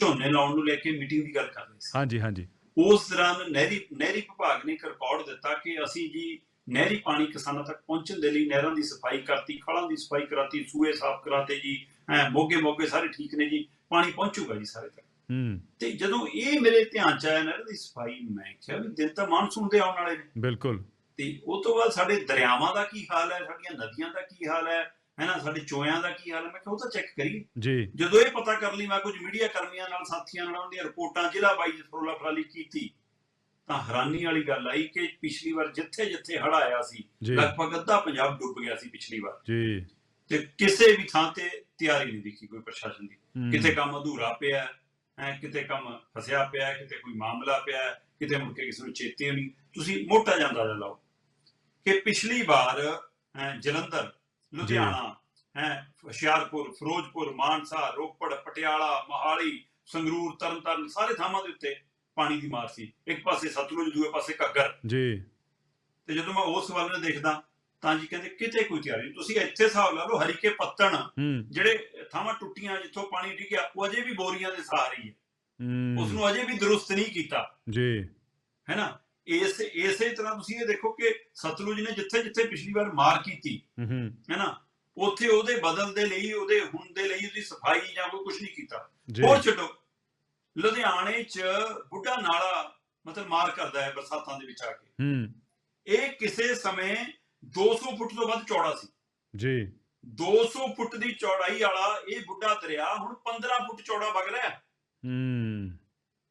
ਝੋਨੇ ਲਾਉਣ ਨੂੰ ਲੈ ਕੇ ਮੀਟਿੰਗ ਦੀ ਗੱਲ ਕਰ ਰਹੇ ਸੀ। ਹਾਂਜੀ ਹਾਂਜੀ। ਉਸ ਦੌਰਾਨ ਨਹਿਰੀ ਨਹਿਰੀ ਵਿਭਾਗ ਨੇ ਇੱਕ ਰਿਕਾਰਡ ਦਿੱਤਾ ਕਿ ਅਸੀਂ ਜੀ ਨਹਿਰੀ ਪਾਣੀ ਕਿਸਾਨਾਂ ਤੱਕ ਪਹੁੰਚਣ ਦੇ ਲਈ ਨਹਿਰਾਂ ਦੀ ਸਫ਼ਾਈ ਕਰਤੀ ਖਾਲਾਂ ਦੀ ਸਫ਼ਾਈ ਕਰਾਤੀ ਸੂਏ ਸਾਫ਼ ਕਰਾਤੇ ਜੀ ਐ ਮੋਗੇ ਮੋਗੇ ਸਾਰੇ ਠੀਕ ਨੇ ਜੀ ਪਾਣੀ ਪਹੁੰਚੂਗਾ ਜੀ ਸਾਰੇ ਤੱਕ। ਹੂੰ। ਤੇ ਜਦੋਂ ਇਹ ਮੇਰੇ ਧਿਆਨ ਚ ਆਇਆ ਨਹਿਰ ਦੀ ਸਫ਼ਾਈ ਮੈਂ ਕਿਹਾ ਵੀ ਦਿਨ ਤਾਂ ਮਾਨਸੂਨ ਦੇ ਆਉਣ ਵਾਲੇ ਨੇ। ਬਿਲਕੁਲ। ਤੇ ਉਹ ਤੋਂ ਬਾਅਦ ਸਾਡੇ ਦਰਿਆਵਾਂ ਦਾ ਕੀ ਹਾਲ ਹੈ ਸਾਡੀਆਂ ਨਦੀਆਂ ਦਾ ਕੀ ਹਾਲ ਹੈ ਹੈਨਾ ਸਾਡੇ ਚੋਇਆਂ ਦਾ ਕੀ ਹਾਲ ਹੈ? ਮੈਂ ਕਿਹਾ ਉਹ ਤਾਂ ਚੈੱਕ ਕਰੀਏ। ਜੀ। ਜਦੋਂ ਇਹ ਪਤਾ ਕਰ ਲਈ ਮੈਂ ਕੁਝ ਮੀਡੀਆ ਕਰਮੀਆਂ ਨਾਲ ਸਾਥੀਆਂ ਨਾਲ ਉਹਨਾਂ ਦੀਆਂ ਰਿਪੋਰਟਾਂ ਜ਼ਿਲ੍ਹਾ ਬਾਈ ਫਰੋਲਾ ਫਰਾਲੀ ਕੀਤੀ ਤਾਂ ਹੈਰਾਨੀ ਵਾਲੀ ਗੱਲ ਆਈ ਕਿ ਪਿਛਲੀ ਵਾਰ ਜਿੱਥੇ ਜਿੱਥੇ ਹੜ੍ਹ ਆਇਆ ਸੀ ਜੀ। ਲਗਭਗ ਅੱਧਾ ਪੰਜਾਬ ਡੁੱਬ ਗਿਆ ਸੀ ਪਿਛਲੀ ਵਾਰ। ਜੀ। ਤੇ ਕਿਸੇ ਵੀ ਥਾਂ ਤੇ ਤਿਆਰੀ ਨਹੀਂ ਦਿਖੀ ਕੋਈ ਪ੍ਰਸ਼ਾਸਨ ਦੀ। ਕਿਤੇ ਕੰਮ ਅਧੂਰਾ ਪਿਆ ਹੈ ਕਿਤੇ ਕੰਮ ਫਸਿਆ ਪਿਆ ਹੈ, ਕਿਤੇ ਕੋਈ ਮਾਮਲਾ ਪਿਆ ਹੈ, ਕਿਤੇ ਮੁੜ ਕੇ ਕਿਸੇ ਨੂੰ ਚੇਤੇ ਨਹੀਂ। ਤੁਸੀਂ ਮੋਟਾ ਜਿਹਾ ਅੰਦਾਜ਼ਾ ਲਾਓ ਕਿ ਪਿਛਲੀ ਵਾਰ ਜਲੰਧਰ ਲੁਧਿਆਣਾ ਹੈ ਹੁਸ਼ਿਆਰਪੁਰ ਫਿਰੋਜ਼ਪੁਰ ਮਾਨਸਾ ਰੋਪੜ ਪਟਿਆਲਾ ਮੋਹਾਲੀ ਸੰਗਰੂਰ ਤਰਨਤਾਰਨ ਸਾਰੇ ਥਾਵਾਂ ਦੇ ਉੱਤੇ ਪਾਣੀ ਦੀ ਮਾਰ ਸੀ। ਇੱਕ ਪਾਸੇ ਸਤਲੁਜ ਦੂਏ ਪਾਸੇ ਘੱਗਰ। ਜੀ। ਤੇ ਜਦੋਂ ਮੈਂ ਉਸ ਵੱਲ ਨੂੰ ਦੇਖਦਾ ਤਾਂ ਜੀ ਕਹਿੰਦੇ ਕਿਤੇ ਕੋਈ ਤਿਆਰੀ ਨਹੀਂ। ਤੁਸੀਂ ਇੱਥੇ ਹਿਸਾਬ ਲਾ ਲਓ ਹਰੀਕੇ ਪੱਤਣ ਜਿਹੜੇ ਥਾਵਾਂ ਟੁੱਟੀਆਂ ਜਿੱਥੋਂ ਪਾਣੀ ਡਿੱਗਿਆ ਉਹ ਅਜੇ ਵੀ ਬੋਰੀਆਂ ਦੇ ਸਹਾਰੇ ਹੀ ਹੈ। ਉਸ ਨੂੰ ਅਜੇ ਵੀ ਦਰੁਸਤ ਨਹੀਂ ਕੀਤਾ। ਜੀ। ਹੈ ਨਾ? ਇਸ ਇਸੇ ਤਰ੍ਹਾਂ ਤੁਸੀਂ ਇਹ ਦੇਖੋ ਕਿ ਸਤਲੁਜ ਨੇ ਜਿੱਥੇ ਜਿੱਥੇ ਪਿਛਲੀ ਵਾਰ ਮਾਰ ਕੀਤੀ ਹੂੰ ਨਾ ਉੱਥੇ ਉਹਦੇ ਬਦਲ ਦੇ ਲਈ ਉਹਦੇ ਹੁਣ ਦੇ ਲਈ ਉਹਦੀ ਸਫ਼ਾਈ ਜਾਂ ਕੋਈ ਕੁਝ ਨਹੀਂ ਕੀਤਾ। ਹੋਰ ਛੱਡੋ ਲੁਧਿਆਣੇ 'ਚ ਬੁੱਢਾ ਨਾਲਾ ਮਤਲਬ ਮਾਰ ਕਰਦਾ ਹੈ ਬਰਸਾਤਾਂ ਦੇ ਵਿੱਚ ਆ ਕੇ। ਹੂੰ। ਇਹ ਕਿਸੇ ਸਮੇਂ 200 ਫੁੱਟ ਤੋਂ ਵੱਧ ਚੌੜਾ ਸੀ। ਜੀ। 200 ਫੁੱਟ ਦੀ ਚੌੜਾਈ ਵਾਲਾ ਇਹ ਬੁੱਢਾ ਦਰਿਆ ਹੁਣ 15 ਫੁੱਟ ਚੌੜਾ ਵਗ ਰਿਹਾ ਹੂੰ।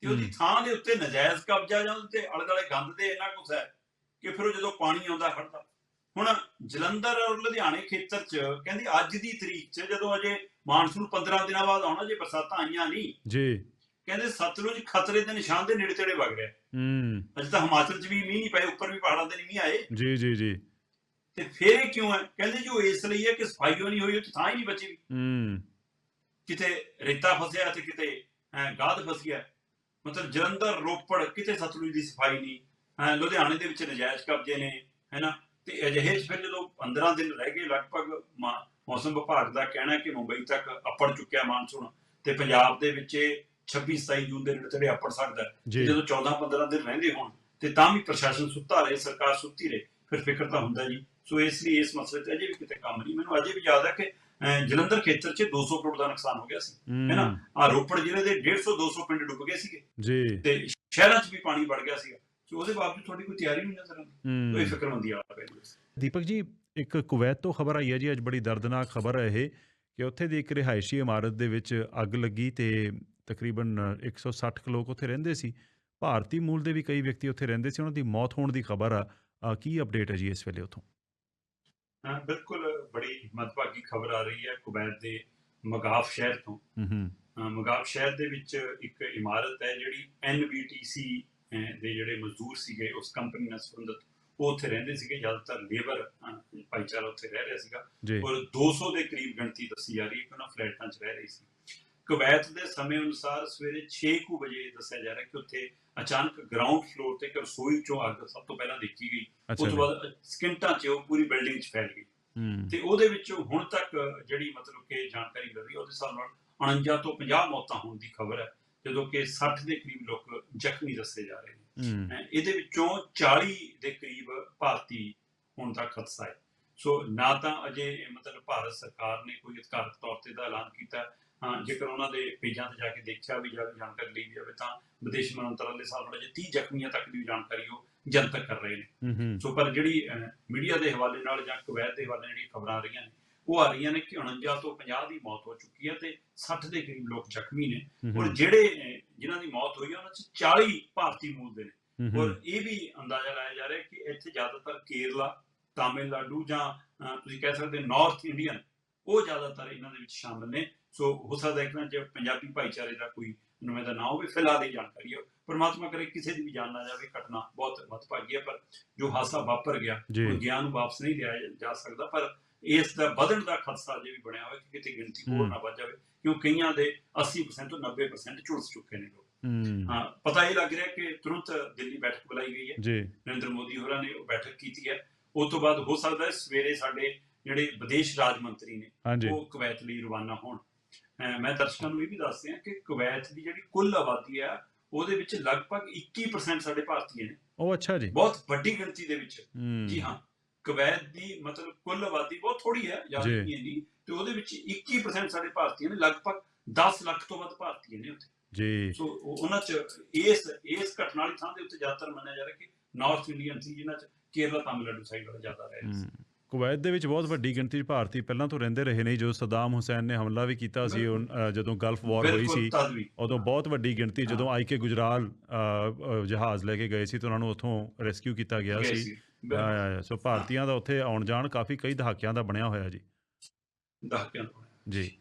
ਤੇ ਉਹਦੀ। ਥਾਂ ਦੇ ਉੱਤੇ ਨਜਾਇਜ਼ ਕਬਜ਼ਾ ਜਾਂ ਉਹਦੇ ਦੁਆਲੇ ਗੰਦ ਦੇ ਇੰਨਾ ਕੁਛ ਹੈ ਕਿ ਫਿਰ ਉਹ ਜਦੋਂ ਪਾਣੀ ਆਉਂਦਾ ਹੜਦਾ ਹੁਣ ਜਲੰਧਰ ਔਰ ਲੁਧਿਆਣੇ ਖੇਤਰ 'ਚ ਕਹਿੰਦੀ ਅੱਜ ਦੀ ਤਰੀਕ 'ਚ ਜਦੋਂ ਅਜੇ ਮਾਨਸੂਨ 15 ਦਿਨਾਂ ਬਾਅਦ ਆਉਣਾ ਜੇ ਬਰਸਾਤਾਂ ਆਈਆਂ ਨਹੀਂ ਜੀ। ਕਹਿੰਦੇ ਸਤਲੁਜ ਖਤਰੇ ਦੇ ਨਿਸ਼ਾਨ ਦੇ ਨੇੜੇ ਤੇੜੇ ਵਗ ਰਿਹਾ ਹੂੰ। ਅਜੇ ਤਾਂ ਹਿਮਾਚਲ 'ਚ ਵੀ ਮੀਂਹ ਨਹੀਂ ਪਏ ਉੱਪਰ ਵੀ ਪਹਾੜਾਂ ਤੇ ਨਹੀਂ ਮੀਂਹ ਆਏ। ਜੀ ਜੀ ਜੀ। ਤੇ ਫਿਰ ਇਹ ਕਿਉਂ ਹੈ? ਕਹਿੰਦੇ ਜੀ ਉਹ ਇਸ ਲਈ ਹੈ ਕਿ ਸਫ਼ਾਈ ਨਹੀਂ ਹੋਈ ਉੱਥੇ ਥਾਂ ਹੀ ਨਹੀਂ ਬਚੀ। ਹੂੰ। ਕਿਤੇ ਰੇਤਾ ਫਸਿਆ ਤੇ ਕਿਤੇ ਗਾਦ ਫਸ ਗਿਆ ਮਤਲਬ ਜਲੰਧਰ ਰੋਪੜ ਕਿਤੇ ਸਤਲੁਜ ਦੀ ਸਫ਼ਾਈ ਨਹੀਂ ਲੁਧਿਆਣੇ ਦੇ ਵਿੱਚ ਨਜਾਇਜ਼ ਕਬਜ਼ੇ ਨੇ ਹੈਨਾ? ਤੇ ਅਜਿਹੇ ਫਿਰ ਜਦੋਂ 15 ਦਿਨ ਰਹਿ ਗਏ ਲਗਭਗ ਮੌਸਮ ਵਿਭਾਗ ਦਾ ਕਹਿਣਾ ਕਿ ਮੁੰਬਈ ਤੱਕ ਅੱਪੜ ਚੁੱਕਿਆ ਮਾਨਸੂਨ ਤੇ ਪੰਜਾਬ ਦੇ ਵਿੱਚ ਇਹ 26 27 ਜੂਨ ਦੇ ਨੇੜੇ ਤੇੜੇ ਅੱਪੜ ਸਕਦਾ ਜਦੋਂ 14 15 ਦਿਨ ਰਹਿੰਦੇ ਹੋਣ ਤੇ ਤਾਂ ਵੀ ਪ੍ਰਸ਼ਾਸਨ ਸੁੱਤਾ ਰਹੇ ਸਰਕਾਰ ਸੁੱਤੀ ਰਹੇ ਫਿਰ ਫਿਕਰ ਤਾਂ ਹੁੰਦਾ ਜੀ। ਸੋ ਇਸ ਲਈ ਇਸ ਮਸਲੇ ਤੇ ਅਜੇ ਵੀ ਕਿਤੇ ਕੰਮ ਨਹੀਂ। ਮੈਨੂੰ ਅਜੇ ਵੀ ਯਾਦ ਹੈ ਕਿ ਜਲੰਧਰ ਖੇਤਰ 'ਚ 200 ਕਰੋੜ ਦਾ ਨੁਕਸਾਨ ਹੋ ਗਿਆ ਸੀ ਹੈ। ਨਾ? ਹੂੰ ਆ ਰੋਪੜ ਜ਼ਿਲ੍ਹੇ ਦੇ 150 200 ਪਿੰਡ ਡੁੱਬ ਗਏ ਸੀਗੇ। ਜੀ। ਤੇ ਸ਼ਹਿਰਾਂ 'ਚ ਵੀ ਪਾਣੀ ਵੜ ਗਿਆ ਸੀਗਾ। ਸੋ ਉਹਦੇ ਬਾਵਜੂਦ ਤੁਹਾਡੀ ਕੋਈ ਤਿਆਰੀ ਨਹੀਂ ਨਜ਼ਰ ਆਉਂਦੀ? ਕੋਈ ਫਿਕਰਮੰਦੀ ਆ ਪਈ ਦੀਪਕ ਜੀ ਇੱਕ ਕੁਵੈਤ ਤੋਂ ਖਬਰ ਆਈ ਹੈ ਜੀ ਅੱਜ ਬੜੀ ਦਰਦਨਾਕ ਖਬਰ ਹੈ ਇਹ ਕਿ ਉੱਥੇ ਦੀ ਇੱਕ ਰਿਹਾਇਸ਼ੀ ਇਮਾਰਤ ਦੇ ਵਿੱਚ ਅੱਗ ਲੱਗੀ ਤੇ ਤਕਰੀਬਨ 160 ਕੁ ਲੋਕ ਉੱਥੇ ਰਹਿੰਦੇ ਸੀ। ਭਾਰਤੀ ਮੂਲ ਦੇ ਵੀ ਕਈ ਵਿਅਕਤੀ ਉੱਥੇ ਰਹਿੰਦੇ ਸੀ ਉਹਨਾਂ ਦੀ ਮੌਤ ਹੋਣ ਦੀ ਖਬਰ ਆ ਕੀ ਅਪਡੇਟ ਹੈ ਜੀ ਇਸ ਵੇਲੇ ਉੱਥੋਂ? ਹਾਂ ਬਿਲਕੁਲ ਬੜੀ ਮਤਭਾਗੀ ਖਬਰ ਆ ਰਹੀ ਹੈ ਕੁਵੈਤ ਦੇ ਮਗਾਫ ਸ਼ਹਿਰ ਤੋਂ। ਮਗਾਬ ਸ਼ਹਿਰ ਦੇ ਵਿੱਚ ਇੱਕ ਇਮਾਰਤ ਹੈ ਜਿਹੜੀ NBTC ਦੇ ਜਿਹੜੇ ਮਜ਼ਦੂਰ ਸੀਗੇ ਉਸ ਕੰਪਨੀ ਨਾਲ ਸੰਬੰਧਿਤ ਉਹ ਉੱਥੇ ਰਹਿੰਦੇ ਸੀਗੇ। ਜ਼ਿਆਦਾਤਰ ਲੇਬਰ ਭਾਈਚਾਰਾ ਉੱਥੇ ਰਹਿ ਰਿਹਾ ਸੀਗਾ। ਔਰ 200 ਦੇ ਕਰੀਬ ਗਿਣਤੀ ਦੱਸੀ ਜਾ ਰਹੀ ਹੈ ਕਿ ਉਹਨਾਂ ਫਲੈਟਾਂ 'ਚ ਰਹਿ ਰਹੀ ਸੀ। ਕੁਵੈਤ ਦੇ ਸਮੇਂ ਅਨੁਸਾਰ ਸਵੇਰੇ 6 ਕੁ ਵਜੇ ਦੱਸਿਆ ਜਾ ਰਿਹਾ ਕਿ ਉੱਥੇ ਅਚਾਨਕ ਗਰਾਊਂਡ ਫਲੋਰ ਤੇ ਇੱਕ ਰਸੋਈ 'ਚੋਂ ਅੱਗ ਸਭ ਤੋਂ ਪਹਿਲਾਂ ਦੇਖੀ ਗਈ। ਉਸ ਤੋਂ ਬਾਅਦ ਸਕਿੰਟਾਂ 'ਚ ਉਹ ਪੂਰੀ ਬਿਲਡਿੰਗ 'ਚ ਫੈਲ ਗਈ। ਤੇ ਉਹਦੇ ਵਿੱਚੋਂ ਹੁਣ ਤੱਕ ਜਿਹੜੀ ਮਤਲਬ ਕਿ ਜਾਣਕਾਰੀ ਮਿਲ ਰਹੀ ਉਹਦੇ ਹਿਸਾਬ ਨਾਲ 49 ਤੋਂ 50 ਮੌਤਾਂ ਹੋਣ ਦੀ ਖਬਰ ਹੈ ਜਦੋਂ ਕਿ 60 ਦੇ ਕਰੀਬ ਲੋਕ ਜ਼ਖਮੀ ਦੱਸੇ ਜਾ ਰਹੇ ਨੇ। ਇਹਦੇ ਵਿੱਚੋਂ 40 ਦੇ ਕਰੀਬ ਭਾਰਤੀ ਹੋਣ ਦਾ ਖਦਸ਼ਾ ਹੈ। ਸੋ ਨਾ ਤਾਂ ਅਜੇ ਮਤਲਬ ਭਾਰਤ ਸਰਕਾਰ ਨੇ ਕੋਈ ਅਧਿਕਾਰਤ ਤੌਰ ਤੇ ਦਾ ਐਲਾਨ ਕੀਤਾ ਜੇਕਰ ਉਹਨਾਂ ਦੇ ਪੇਜਾਂ ਤੇ ਜਾ ਕੇ ਦੇਖਿਆ ਵੀ ਜਾਵੇ ਜਾਣਕਾਰੀ ਲਈ ਜਾਵੇ ਤਾਂ ਵਿਦੇਸ਼ ਮੰਤਰਾਲੇ ਨਾਲ ਅਜੇ 30 ਜ਼ਖਮੀਆਂ ਤੱਕ ਦੀ ਜਾਣਕਾਰੀ ਉਹ ਜਨਤਕ ਕਰ ਰਹੇ ਨੇ। ਸੋ ਪਰ ਜਿਹੜੀ ਮੀਡੀਆ ਦੇ ਹਵਾਲੇ ਨਾਲ ਜਾਂ ਕੁਵੈਤ ਦੇ ਹਵਾਲੇ ਜਿਹੜੀ ਖਬਰਾਂ ਆ ਰਹੀਆਂ ਨੇ ਉਹ ਆ ਰਹੀਆਂ ਨੇ ਕਿ 49 ਤੋਂ 50 ਦੀ ਮੌਤ ਹੋ ਚੁੱਕੀ ਹੈ ਤੇ 60 ਦੇ ਕਰੀਬ ਲੋਕ ਜ਼ਖਮੀ ਨੇ। ਔਰ ਜਿਹੜੇ ਜਿਨ੍ਹਾਂ ਦੀ ਮੌਤ ਹੋਈ ਹੈ ਉਹਨਾਂ 'ਚ 40 ਭਾਰਤੀ ਮੂਲ ਦੇ ਨੇ। ਔਰ ਇਹ ਵੀ ਅੰਦਾਜ਼ਾ ਲਾਇਆ ਜਾ ਰਿਹਾ ਕਿ ਇੱਥੇ ਜ਼ਿਆਦਾਤਰ ਕੇਰਲਾ ਤਾਮਿਲਨਾਡੂ ਜਾਂ ਤੁਸੀਂ ਕਹਿ ਸਕਦੇ ਨਾਰਥ ਇੰਡੀਅਨ ਉਹ ਜ਼ਿਆਦਾਤਰ ਇਹਨਾਂ ਦੇ ਵਿੱਚ ਸ਼ਾਮਲ ਨੇ। ਸੋ ਹੋ ਸਕਦਾ ਹੈ ਕਿ ਪੰਜਾਬੀ ਭਾਈਚਾਰੇ ਦਾ ਕੋਈ ਨੁਮਾਇੰਦਾ ਨਾ ਹੋਵੇ ਫਿਲਹਾਲ ਇਹ ਜਾਣਕਾਰੀ ਹੈ। ਪਰਮਾਤਮਾ ਕਰੇ ਕਿਸੇ ਦੀ ਵੀ ਜਾਨ ਨਾ ਜਾਵੇ ਘਟਨਾ ਬਹੁਤ ਮਤਭਾਗੀ ਹੈ ਪਰ ਜੋ ਹਾਦਸਾ ਵਾਪਰ ਗਿਆ ਉਹ ਗਿਆਨ ਨੂੰ ਵਾਪਸ ਨਹੀਂ ਲਿਆ ਜਾ ਸਕਦਾ ਪਰ ਇਸ ਦਾ ਵਧਣ ਦਾ ਖਦਸ਼ਾ ਜੇ ਵੀ ਬਣਿਆ ਹੋਇਆ ਕਿ ਕਿਤੇ ਗਿਣਤੀ ਹੋਰ। ਨਾ ਵੱਧ ਜਾਵੇ ਕਿਉਂ ਕਈਆਂ ਦੇ 80% ਤੋਂ 90% ਝੁਲਸ ਚੁੱਕੇ ਨੇ ਲੋਕ। ਹੂੰ। ਹਾਂ ਪਤਾ ਇਹ ਲੱਗ ਰਿਹਾ ਕਿ ਤੁਰੰਤ ਦਿੱਲੀ ਬੈਠਕ ਬੁਲਾਈ ਗਈ ਹੈ। ਜੀ। ਨਰਿੰਦਰ ਮੋਦੀ ਹੋਰਾਂ ਨੇ ਉਹ ਬੈਠਕ ਕੀਤੀ ਹੈ। ਉਸ ਤੋਂ ਬਾਅਦ ਹੋ ਸਕਦਾ ਹੈ ਸਵੇਰੇ ਸਾਡੇ ਜਿਹੜੇ ਵਿਦੇਸ਼ ਰਾਜ ਮੰਤਰੀ ਨੇ ਉਹ ਕੁਵੈਤ ਲਈ ਰਵਾਨਾ ਹੋਣ। ਮੈਂ ਦਰਸ਼ਕਾਂ ਨੂੰ ਇਹ ਵੀ ਦੱਸ ਦਿਆਂ ਕਿ ਕੁਵੈਤ ਦੀ ਜਿਹੜੀ ਕੁੱਲ ਆਬਾਦੀ ਹੈ ਉਹਦੇ ਵਿੱਚ ਲਗਭਗ 21% ਸਾਡੇ ਭਾਰਤੀ ਨੇ। ਉਹ ਅੱਛਾ ਜੀ। ਬਹੁਤ ਵੱਡੀ ਗਿਣਤੀ ਦੇ ਵਿੱਚ। ਜੀ ਹਾਂ ਕੁਵੈਤ ਦੀ ਮਤਲਬ ਕੁੱਲ ਆਬਾਦੀ ਬਹੁਤ ਥੋੜੀ ਹੈ ਜ਼ਿਆਦਾ। ਨਹੀਂ ਹੈ ਤੇ ਉਹਦੇ ਵਿੱਚ 21% ਸਾਡੇ ਭਾਰਤੀ ਨੇ ਲਗਭਗ 10 ਲੱਖ ਤੋਂ ਵੱਧ ਭਾਰਤੀ ਨੇ ਉੱਥੇ। ਜੀ। ਸੋ ਉਹ- ਉਹਨਾਂ ਚ ਇਸ ਇਸ ਘਟਨਾ ਵਾਲੀ ਥਾਂ ਦੇ ਉੱਤੇ ਜ਼ਿਆਦਾਤਰ ਮੰਨਿਆ ਜਾ ਰਿਹਾ ਕਿ ਨਾਰਥ ਇੰਡੀਅਨ ਸੀ ਜਿਨ੍ਹਾਂ ਚ ਕੇਰਲਾ ਤਾਮਿਲਨਾਡੂ ਸਾਈਡ ਵਾਲਾ ਜ਼ਿਆਦਾ ਰਹਿ ਸੀ। ਕੁਵੈਤ ਦੇ ਵਿੱਚ ਬਹੁਤ ਵੱਡੀ ਗਿਣਤੀ 'ਚ ਭਾਰਤੀ ਪਹਿਲਾਂ ਤੋਂ ਰਹਿੰਦੇ ਰਹੇ ਨੇ ਜੋ ਸਦਾਮ ਹੁਸੈਨ ਨੇ ਹਮਲਾ ਵੀ ਕੀਤਾ ਸੀ ਜਦੋਂ ਗਲਫ ਵਾਰ ਹੋਈ ਸੀ ਉਦੋਂ ਬਹੁਤ ਵੱਡੀ ਗਿਣਤੀ ਜਦੋਂ ਆਈ ਕੇ ਗੁਜਰਾਲ ਜਹਾਜ਼ ਲੈ ਕੇ ਗਏ ਸੀ ਤਾਂ ਉਹਨਾਂ ਨੂੰ ਉੱਥੋਂ ਰੈਸਕਿਊ ਕੀਤਾ ਗਿਆ ਸੀ। ਸੀ ਭਾਰਤੀਆਂ ਦਾ ਉੱਥੇ ਆਉਣ ਜਾਣ ਕਾਫੀ ਕਈ ਦਹਾਕਿਆਂ ਦਾ ਬਣਿਆ ਹੋਇਆ ਜੀ। ਦਹਾਕਿਆਂ ਜੀ।